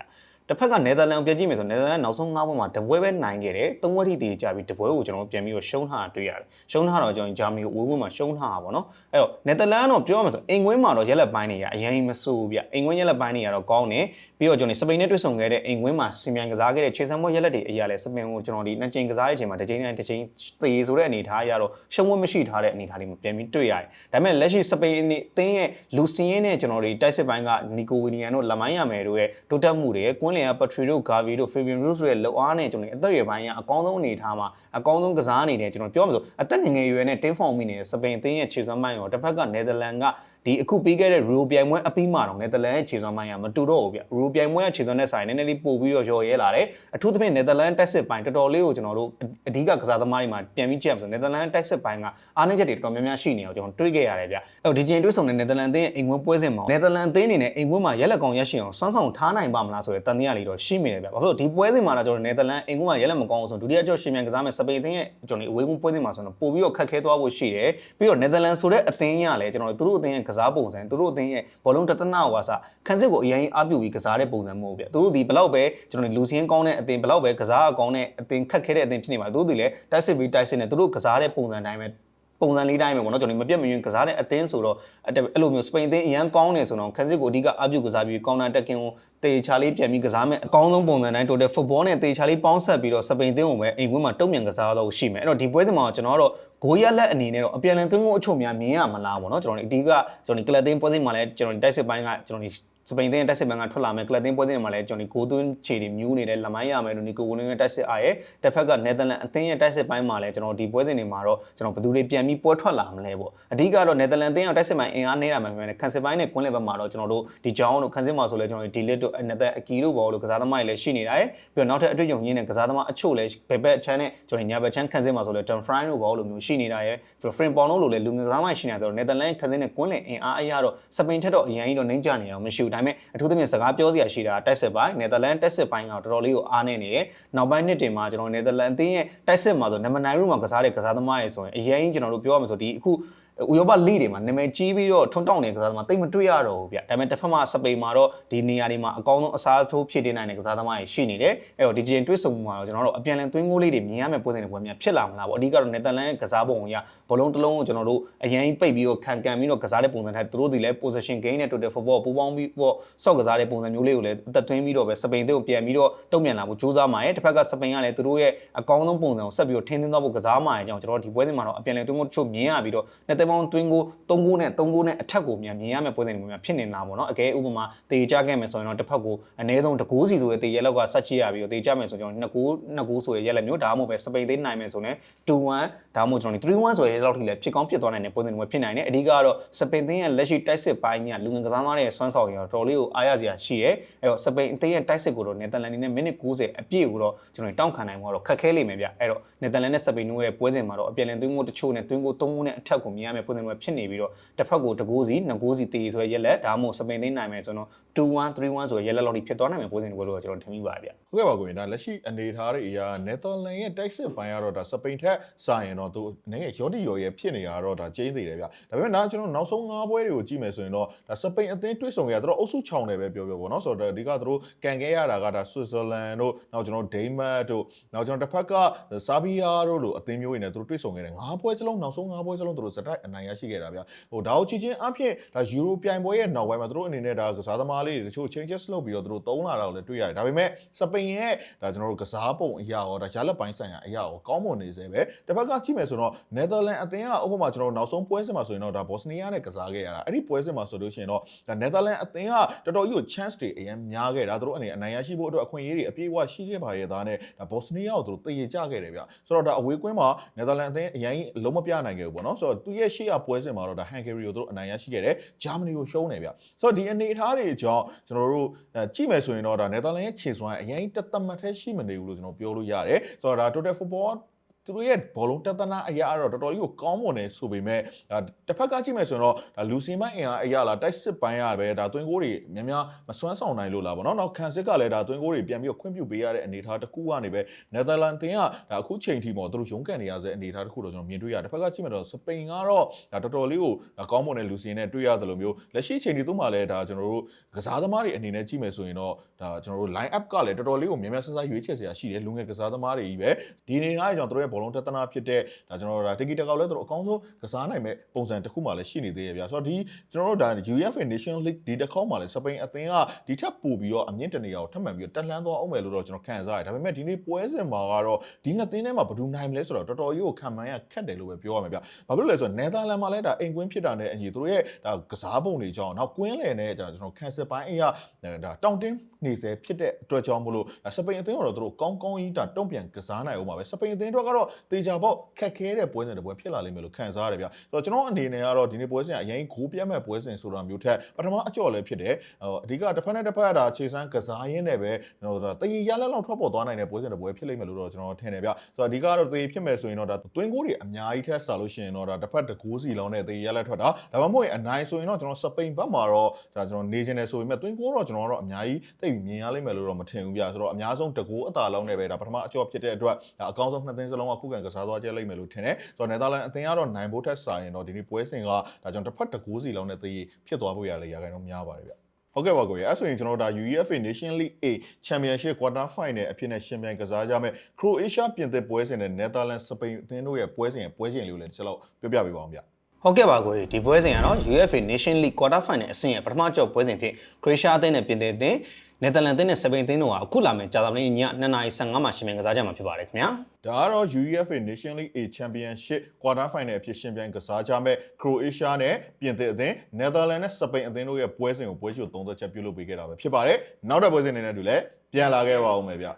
B: တစ်ဖက်ကနယ်သာလန်ကိုပြကြည့်မယ်ဆိုနယ်သာလန်နောက်ဆုံး၅ပွဲမှာတပွဲပဲနိုင်ခဲ့တယ်၃ပွဲထိတည်ကြပြီးတပွဲကိုကျွန်တော်ပြန်ပြီးတော့ရှုံးထားတာတွေ့ရတယ်ရှုံးထားတော့ကျွန်တော်ဂျာမနီကိုဝေးဝေးမှာရှုံးထားတာပေါ့နော်အဲ့တော့နယ်သာလန်ကတော့ပြောရမှာဆိုအိမ်ကွင်းမှာတော့ရက်လက်ပိုင်းတွေကအရင်မဆိုးဘူးဗျအိမ်ကွင်းရက်လက်ပိုင်းတွေကတော့ကောင်းတယ်ပြီးတော့ကျွန်တော်စပိန်နဲ့တွေ့ဆုံခဲ့တဲ့အိမ်ကွင်းမှာစီမံကစားခဲ့တဲ့ခြေစမ်းပွဲရက်လက်တွေအရာလဲစပိန်ကိုကျွန်တော်ဒီနှစ်ကြိမ်ကစားတဲ့အချိန်မှာတစ်ကြိမ်တိုင်းတစ်ကြိမ်သေဆိုတဲ့အနေအထားအရတော့ရှုံးဝဲမရှိထားတဲ့အနေအထားလေးမှာပြန်ပြီးတွေ့ရတယ်ဒါပေမဲ့လက်ရှိစပိန်အနေအသင်းရဲ့လူစင်းရင်းနဲ့ကျွန်တော်ဒီတိုက်စစ်ပိုင်းကနီကိုဝီနီယန်တို့လမိုင်းရမယ်တို့ရဲ့တိုးတက်မှုတွေကွင်းလင်ကပထရီတို့ဂါဗီတို့ဖေဗင်ရူးစ်ရဲ့လောက်အားနဲ့ကျွန်တော်အသက်အရွယ်ပိုင်းကအကောင်းဆုံးအနေအထားမှာအကောင်းဆုံးကစားအနေနဲ့ကျွန်တော်ပြောမှာဆိုအသက်ငယ်ငယ်ရွယ်နဲ့တင်းဖောင်မိနေတဲ့စပိန်အသင်းရဲ့ခြေစွမ်းပိုင်းရောတစ်ဖက်ကနယ်သာလန်ကဒီအခုပြီးခဲ့တဲ့ရူပြိုင်ပွဲအပြီးမှာတော့နယ်သာလန်ရဲ့ခြေစွမ်းပိုင်းကမတူတော့ဘူးဗျရူပြိုင်ပွဲရဲ့ခြေစွမ်းနဲ့ဆိုင်နည်းနည်းလေးပို့ပြီးတော့ရော်ရဲလာတယ်အထူးသဖြင့်နယ်သာလန်တက်စစ်ပိုင်းတော်တော်လေးကိုကျွန်တော်တို့အဓိကကစားသမားတွေမှာပြန်ပြီးကြည့်ရမှာဆိုနယ်သာလန်တက်စစ်ပိုင်းကအားနည်းချက်တွေတော်တော်များများရှိနေအောင်ကျွန်တော်တွေးခဲ့ရတယ်ဗျအဲ့တော့ဒီချိန်တွေးဆုံတဲ့နယ်သာလန်အသင်းရဲ့အိမ်ဝင်ပွဲစဉ်မှာနယ်သာလန်အသင်းအနေနဲ့အိမ်ဝင်မှာရက်လက်ကောင်ရက်ရှင်အောင်စွမ်းဆောင်ထားနိုင်ပါမလားဆိုတဲ့တန်တရားလေးတော့ရှိမိတယ်ဗျဘာလို့ဒီပွဲစဉ်မှာတော့ကျွန်တော်နယ်သာလန်အိမ်ဝင်မှာရက်လက်မကောင်းအောင်ဆိုဒုတိယကျော်ရှင်မြန်ကစားမဲ့စပိန်အသင်းရဲ့ကျွန်တော်အဝေးဝင်ပွဲစဉ်မှာဆိုတော့ပို့ပြီးတော့ခက်ခဲသွားဖို့ရှိတယ်ပြီးတော့နယ်သာလန်ဆိုတဲ့အသင်းရလည်းကျွန်တော်တို့သူတို့အသင်းရဲ့ကစားပုံစံသူတို့အသင်းရဲ့ဘောလုံးတတနာဝါစာခန်းစစ်ကိုအရင်အပြုတ်ပြီးကစားတဲ့ပုံစံမဟုတ်ဗျသူတို့ဒီဘလောက်ပဲကျွန်တော်လူစင်းကောင်းတဲ့အသင်းဘလောက်ပဲကစားအကောင်းတဲ့အသင်းခက်ခဲတဲ့အသင်းဖြစ်နေပါသူတို့ဒီလည်းတိုက်စစ်ပြီးတိုက်စစ်နဲ့သူတို့ကစားတဲ့ပုံစံတိုင်းပဲ ပုံစံလေးတိုင်းပဲပေါ့နော်ကျွန်တော်မပြတ်မယွင်းကစားတဲ့အသင်းဆိုတော့အဲ့အဲ့လိုမျိုးစပိန်အသင်းအရန်ကောင်းနေဆိုတော့ခန်းစစ်ကိုအဓိကအပြုတ်ကစားပြီးကောင်တာတက်ကင်ကိုတေချာလေးပြန်ပြီးကစားမယ်အကောင်းဆုံးပုံစံတိုင်း total football နဲ့တေချာလေးပေါင်းဆက်ပြီးတော့စပိန်အသင်းကိုပဲအိမ်ကွင်းမှာတုံ့ပြန်ကစားတော့ရှိမယ်အဲ့တော့ဒီပွဲစဉ်မှာကျွန်တော်ကတော့ဂိုးရက်လက်အနေနဲ့တော့အပြန်လန်သွင်းကိုအချုပ်များမြင်ရမလားပေါ့နော်ကျွန်တော်တို့အဓိကကျွန်တော်ဒီကလပ်သင်းပွဲစဉ်မှာလည်းကျွန်တော်တိုက်စစ်ပိုင်းကကျွန်တော်ဒီ စပိန်တင်းတက်စစ်ဘန်ကထွက်လာမယ်ကလပ်တင်းပွဲစဉ်မှာလည်းကျွန်တော်ဒီဂိုးသွင်းခြေတွေမြူးနေတဲ့လမိုင်းရမယ်လို့နီကိုဝင်းရဲ့တက်စစ်အားရဲ့တစ်ဖက်ကနယ်သာလန်အသင်းရဲ့တက်စစ်ပိုင်းမှာလည်းကျွန်တော်ဒီပွဲစဉ်တွေမှာတော့ကျွန်တော်ဘယ်သူတွေပြန်ပြီးပွဲထွက်လာမလဲပေါ့အဓိကတော့နယ်သာလန်အသင်းရဲ့တက်စစ်ပိုင်းအင်အားနေတာမှန်မယ်ကန်စစ်ပိုင်းနဲ့ကွင်းလယ်ဘက်မှာတော့ကျွန်တော်တို့ဒီဂျောင်းတို့ခန်းစစ်မှာဆိုလဲကျွန်တော်ဒီလစ်တို့နယ်သာအကီတို့ဘောလို့ကစားသမားတွေလည်းရှိနေတာရဲ့ပြီးတော့နောက်ထပ်အတွေ့အကြုံရင်းတဲ့ကစားသမားအချို့လည်းဘယ်ဘက်ချမ်းနဲ့ကျွန်တော်ညာဘက်ချမ်းခန်းစစ်မှာဆိုလဲတန်ဖရိုင်းတို့ဘောလို့မျိုးရှိနေတာရဲ့ပြီးတော့ဖရင်ပေါင်တို့လိုလည်းလူငယ်ကစားသမားရှိနေတာဆိုတော့နယ်သာလန်ခန်းစစ်နဲ့ကွင်းလယ်အင်အားအရာတော့စပိန်ထက်တော့အရင်ကြီးတော့နှိမ့်ကြနေအောင်မရှိဘူးဒါပေမဲ့အထူးသဖြင့်စကားပြောစရာရှိတာတက်စစ်ပိုင်းနယ်သာလန်တက်စစ်ပိုင်းကတော်တော်လေးကိုအားနေနေတယ်နောက်ပိုင်းနှစ်တင်မှာကျွန်တော်နယ်သာလန်အသင်းရဲ့တက်စစ်မှာဆိုနံပါတ်9ရုံးမှာကစားတဲ့ကစားသမားရေဆိုရင်အရင်ကျွန်တော်တို့ပြောရမှာဆိုဒီအခု ဥရောပလိတွေမှာနာမည်ကြီးပြီးတော့ထွန်းတောက်နေတဲ့ကစားသမားတိတ်မတွေ့ရတော့ဘူးဗျဒါပေမဲ့တစ်ဖက်မှာစပိန်မှာတော့ဒီနေရာတွေမှာအကောင်းဆုံးအစားထိုးဖြစ်တင်နိုင်တဲ့ကစားသမားတွေရှိနေတယ်အဲ့တော့ဒီဂျင်တွစ်ဆုံမှာတော့ကျွန်တော်တို့အပြန်လန်သွင်းဂိုးလေးတွေမြင်ရမယ့်ပုံစံတွေပွဲများဖြစ်လာမလားပေါ့အဓိကတော့နယ်သာလန်ရဲ့ကစားပုံအရဘလုံးတစ်လုံးကိုကျွန်တော်တို့အရင်ပိတ်ပြီးတော့ခံကန်ပြီးတော့ကစားတဲ့ပုံစံတိုင်းသူတို့ဒီလဲ position gain နဲ့ total football ပူးပေါင်းပြီးပေါ့စော့ကစားတဲ့ပုံစံမျိုးလေးကိုလည်းအသက်သွင်းပြီးတော့ပဲစပိန်တွေကိုပြန်ပြီးတော့တုံ့ပြန်လာဖို့ကြိုးစားမှာရဲ့တစ်ဖက်ကစပိန်ကလည်းသူတို့ရဲ့အကောင်းဆုံးပုံစံကိုဆက်ပြီးတော့ထင်းထင်းသွားဖို့ကစားမှာရဲ့အကြောင်းကျွန်တော်တို့ဒီပွဲစဉ်မှာတော့အပြန်လန်သွင်းဂိုးတချို့မြင်ရပြီးတော့နှစ်သက်ပေါင်းသွင်းဂိုး3ဂိုးနဲ့3ဂိုးနဲ့အထက်ကိုမြန်မြင်ရမယ့်ပွဲစဉ်တွေများဖြစ်နေတာပေါ့နော်အကဲဥပမာတေချခဲ့မယ်ဆိုရင်တော့တစ်ဖက်ကိုအနည်းဆုံးတစ်ဂိုးစီဆိုရင်တေရက်လောက်ကဆက်ချရပြီးတော့တေချမယ်ဆိုကျွန်တော်2ဂိုး2ဂိုးဆိုရင်ရက်လက်မျိုးဒါမှမဟုတ်ပဲစပိန်သိမ်းနိုင်မယ်ဆိုရင်2-1ဒါမှမဟုတ်ကျွန်တော်3-1ဆိုရင်ရက်လောက်ထိလည်းဖြစ်ကောင်းဖြစ်သွားနိုင်တဲ့ပွဲစဉ်တွေဖြစ်နိုင်တယ်အဓိကတော့စပိန်သိမ်းရဲ့လက်ရှိတိုက်စစ်ပိုင်းကလူငယ်ကစားသမားတွေရဲ့စွမ်းဆောင်ရည်တော့တော်လေးကိုအားရစရာရှိရဲအဲ့တော့စပိန်သိမ်းရဲ့တိုက်စစ်ကိုတော့နယ်သာလန်နေနဲ့မိနစ်90အပြည့်ကိုတော့ကျွန်တော်တောင်းခံနိုင်မှာတော့ခက်ခဲလိမ့်မယ်ဗျအဲ့တော့နယ်သာလန်နဲ့စပိန်တို့ရဲ့ပွဲစဉ်မှာတော့အပြန်လည်သွင်းဂိုးတချို့နဲ့သွင်းဂိုး3ဂိုးနဲ့အထက်ကိုမြင်ရမယ့်ပွဲစဉ်တွေဖြစ်နေပြီးတော့တစ်ဖက်ကိုတကိုးစီနှစ်ကိုးစီတေးဆိုရရက်လက်ဒါမှမဟုတ်စပိန်သိမ်းနိုင်မယ်ဆိုတော့2-1 3-1ဆိုရရက်လက်လောက်ထိဖြစ်သွားနိုင်မယ့်ပွဲစဉ်တွေတော့ကျွန်တော်ထင်မိပါတယ်ဗျ
A: ဟုတ်ကဲ့ပါကိုရင်ဒါလက်ရှိအနေထားတွေအရာနယ်သာလန်ရဲ့တိုက်စစ်ပိုင်းကတော့ဒါစပိန်ထက်စာရင်တော့သူအနေနဲ့ရော်ဒီရော်ရဲ့ဖြစ်နေတာတော့ဒါကျင်းသေးတယ်ဗျဒါပေမဲ့ဒါကျွန်တော်နောက်ဆုံး၅ပွဲတွေကိုကြည့်မယ်ဆိုရင်တော့ဒါစပိန်အသင်းတွေ့ဆုံရတော့အုပ်စုချောင်းတယ်ပဲပြောပြောပေါ့နော်ဆိုတော့အဓိကသူတို့ကန်ခဲ့ရတာကဒါဆွစ်ဇာလန်တို့နောက်ကျွန်တော်ဒိန်းမတ်တို့နောက်ကျွန်တော်တစ်ဖက်ကဆာဘီယာတို့လိုအသင်းမျိုးတွေနဲ့သူတို့တွေ့ဆုံခဲ့တယ်၅ပွဲစလုံးနောက်ဆုံး၅ပွဲစလုံးသူတို့စတိုက်အနိုင်ရရှိခဲ့တာဗျဟိုဒါကိုချီချင်းအဖြစ်ဒါယူရိုပြိုင်ပွဲရဲ့နောက်ပိုင်းမှာသူတို့အနေနဲ့ဒါကစားသမားလေးတွေတချို့ changes လုပ်ပြီးတော့သူတို့သုံးလာတာကိုလည်းတွေ့ရတယ်ဒါပေမဲ့စပိန်ရဲ့ဒါကျွန်တော်တို့ကစားပုံအရာရောဒါရလက်ပိုင်းဆိုင်ရာအရာရောကောင်းမွန်နေစေပဲတစ်ဖက်ကကြည့်မယ်ဆိုတော့ Netherlands အသင်းကဥပမာကျွန်တော်တို့နောက်ဆုံးပွဲစဉ်မှာဆိုရင်တော့ဒါ Bosnia နဲ့ကစားခဲ့ရတာအဲ့ဒီပွဲစဉ်မှာဆိုလို့ရှိရင်တော့ဒါ Netherlands အသင်းကတော်တော်ကြီးကို chance တွေအရင်များခဲ့တာသူတို့အနေနဲ့အနိုင်ရရှိဖို့အတွက်အခွင့်အရေးတွေအပြည့်အဝရှိခဲ့ပါရဲ့သားနဲ့ဒါ Bosnia ကိုသူတို့တည်ရကြခဲ့တယ်ဗျဆိုတော့ဒါအဝေးကွင်းမှာ Netherlands အသင်းအရင်လုံးမပြနိုင်ခဲ့ဘူးပေါ့နော်ဆိုတော့သူရဲ့ရှေ့ရပွဲစဉ်မှာတော့ဒါ Hungary ကိုသူတို့အနိုင်ရရှိခဲ့တယ် Germany ကိုရှုံးတယ်ဗျဆိုတော့ဒီအနေအထားတွေအကြောင်းကျွန်တော်တို့ကြည့်မယ်ဆိုရင်တော့ဒါ Netherlands ရဲ့ခြေစွမ်းအရင်တက်တက်မှတ်ထဲရှိမနေဘူးလို့ကျွန်တော်ပြောလို့ရတယ်ဆိုတော့ဒါ total football သူတို့ရဲ့ဘောလုံးတက်သနာအရာတော့တော်တော်ကြီးကိုကောင်းမွန်နေဆိုပေမဲ့ဒါတစ်ဖက်ကကြည့်မယ်ဆိုရင်တော့ဒါလူစင်ပိုင်းအင်အားအရာလားတိုက်စစ်ပိုင်းရပဲဒါသွင်းကိုးတွေများများမစွမ်းဆောင်နိုင်လို့လားဗောနော်နောက်ခန်စစ်ကလည်းဒါသွင်းကိုးတွေပြန်ပြီးတော့ခွင့်ပြုပေးရတဲ့အနေအထားတစ်ခုကနေပဲနယ်သာလန်တင်ကဒါအခုချိန်ထိပေါ့သူတို့ရုန်းကန်နေရတဲ့အနေအထားတစ်ခုတော့ကျွန်တော်မြင်တွေ့ရတယ်တစ်ဖက်ကကြည့်မယ်တော့စပိန်ကတော့ဒါတော်တော်လေးကိုကောင်းမွန်တဲ့လူစင်နဲ့တွေ့ရတယ်လို့မျိုးလက်ရှိချိန်ဒီသူ့မှာလည်းဒါကျွန်တော်တို့ကစားသမားတွေအနေနဲ့ကြည့်မယ်ဆိုရင်တော့ဒါကျွန်တော်တို့ line up ကလည်းတော်တော်လေးကိုများများဆဆရွေးချယ်စရာရှိတယ်လူငယ်ကစားသမားတွေကြီးပဲဒီအနေအထားကြောင့်တို့ရဲ့ဘောလုံးတက်သနာဖြစ်တဲ့ဒါကျွန်တော်တို့ဒါတကီတကောက်လည်းတို့အကောင်းဆုံးကစားနိုင်မဲ့ပုံစံတစ်ခုမှလည်းရှိနေသေးရဲ့ဗျာဆိုတော့ဒီကျွန်တော်တို့ဒါ UEFA Nations League ဒီတစ်ခေါက်မှလည်းစပိန်အသင်းကဒီထက်ပိုပြီးတော့အမြင့်တနေရာကိုထပ်မံပြီးတော့တက်လှမ်းသွားအောင်မယ်လို့တော့ကျွန်တော်ခံစားရတယ်ဒါပေမဲ့ဒီနေ့ပွဲစဉ်မှာကတော့ဒီနှစ်သင်းထဲမှာဘယ်သူနိုင်မလဲဆိုတော့တော်တော်ကြီးကိုခံမှန်းရခက်တယ်လို့ပဲပြောရမှာဗျာဘာဖြစ်လို့လဲဆိုတော့နယ်သာလန်မှာလည်းဒါအိမ်ကွင်းဖြစ်တာနဲ့အညီတို့ရဲ့ဒါကစားပုံတွေကြောင့်နောက်ကွင်းလယ်နဲ့ကျွန်တော်ခံစစ်ပိုင်းအရာဒါတောင်တင်းနေစေဖြစ်တဲ့အတွက်ကြောင့်မလို့စပိန်အသင်းကတော့တို့ကောင်းကောင်းကြီးဒါတုံ့ပြန်ကစားနိုင်အောင်ပါပဲစပိန်အသင်းတို့ကတော့တေချာပေါ့ခက်ခဲတဲ့ပွဲစဉ်တစ်ပွဲဖြစ်လာလိမ့်မယ်လို့ခံစားရတယ်ဗျဆိုတော့ကျွန်တော်အနေနဲ့ကတော့ဒီနေ့ပွဲစဉ်ကအရင်ဂိုးပြတ်မဲ့ပွဲစဉ်ဆိုတာမျိုးထက်ပထမအကြော်လည်းဖြစ်တယ်ဟိုအဓိကတစ်ဖက်နဲ့တစ်ဖက်ဒါခြေစမ်းကစားရင်းနဲ့ပဲကျွန်တော်တို့တရေရလက်လောက်ထွက်ပေါ်သွားနိုင်တဲ့ပွဲစဉ်တစ်ပွဲဖြစ်လိမ့်မယ်လို့တော့ကျွန်တော်ထင်တယ်ဗျဆိုတော့အဓိကတော့တရေဖြစ်မယ်ဆိုရင်တော့ဒါသွင်းဂိုးတွေအများကြီးထက်ဆာလို့ရှိရင်တော့ဒါတစ်ဖက်တစ်ဂိုးစီလုံးနဲ့တရေရလက်ထွက်တာဒါမှမဟုတ်ရင်အနိုင်ဆိုရင်တော့ကျွန်တော်စပိန်ဘက်မှာတော့ဒါကျွန်တော်နေချင်တယ်ဆိုပေမဲ့သွင်းဂိုးတော့ကျွန်တော်တော့အများကြီးသိပြီးမြင်ရလိမ့်မယ်လို့တော့မထင်ဘူးဗျဆိုတော့အများဆုံးတကူအသာလုံးနဲ့ပဲဒါပထမအကြော့ဖြစ်တဲ့အတွက်ဒါအကောင်းဆုံးနှစ်သင်းစလုံးကခုခံကစားသွားကြလိမ့်မယ်လို့ထင်တယ်ဆိုတော့နယ်သာလန်အသင်းကတော့နိုင်ဖို့ထက်စာရင်တော့ဒီနေ့ပွဲစဉ်ကဒါကြောင့်တစ်ဖက်တကူစီလုံးနဲ့တည်ဖြစ်သွားဖို့ရလေရခိုင်တော့များပါတယ်ဗျဟုတ်ကဲ့ပါကိုရအဲ့ဆိုရင်ကျွန်တော်တို့ဒါ UEFA Nation League A Championship Quarter Final အဖြစ်နဲ့ရှင်ပြိုင်ကစားကြမယ် Croatia ပြင်သစ်ပွဲစဉ်နဲ့ Netherlands စပိန်အသင်းတို့ရဲ့ပွဲစဉ်ရဲ့ပွဲစဉ်လေးကိုလည်းတစ်ချက်လောက်ပြောပြပေးပါအောင်ဗျ
B: ဟုတ်ကဲ့ပါကိုဒီပွဲစဉ်ကတော့ UEFA Nation League Quarter Final အဆင့်ရဲ့ပထမကြော့ပွဲစဉ်ဖြစ် Croatia အသင်းနဲ့ပြင်သစ်အသင်း Netherlands အသင်းနဲ့စပိန်အသင်းတို့ဟာအခုလာမယ့်ကြာသပတေးည2:15မှာရှင်ပြိုင်ကစားကြမှာဖြစ်ပါတယ်ခင်ဗျာ
A: ဒါကတော့ UEFA Nation League A Championship Quarter Final အဖြစ်ရှင်ပြိုင်ကစားကြမယ် Croatia နဲ့ပြင်သစ်အသင်း Netherlands နဲ့စပိန်အသင်းတို့ရဲ့ပွဲစဉ်ကိုပွဲချိုသုံးသက်ချက်ပြုလုပ်ပေးခဲ့တာပဲဖြစ်ပါတယ်နောက်တဲ့ပွဲစဉ်တွေနဲ့တူလည်းပြန်လာခဲ့ပါဦးမယ်ဗျ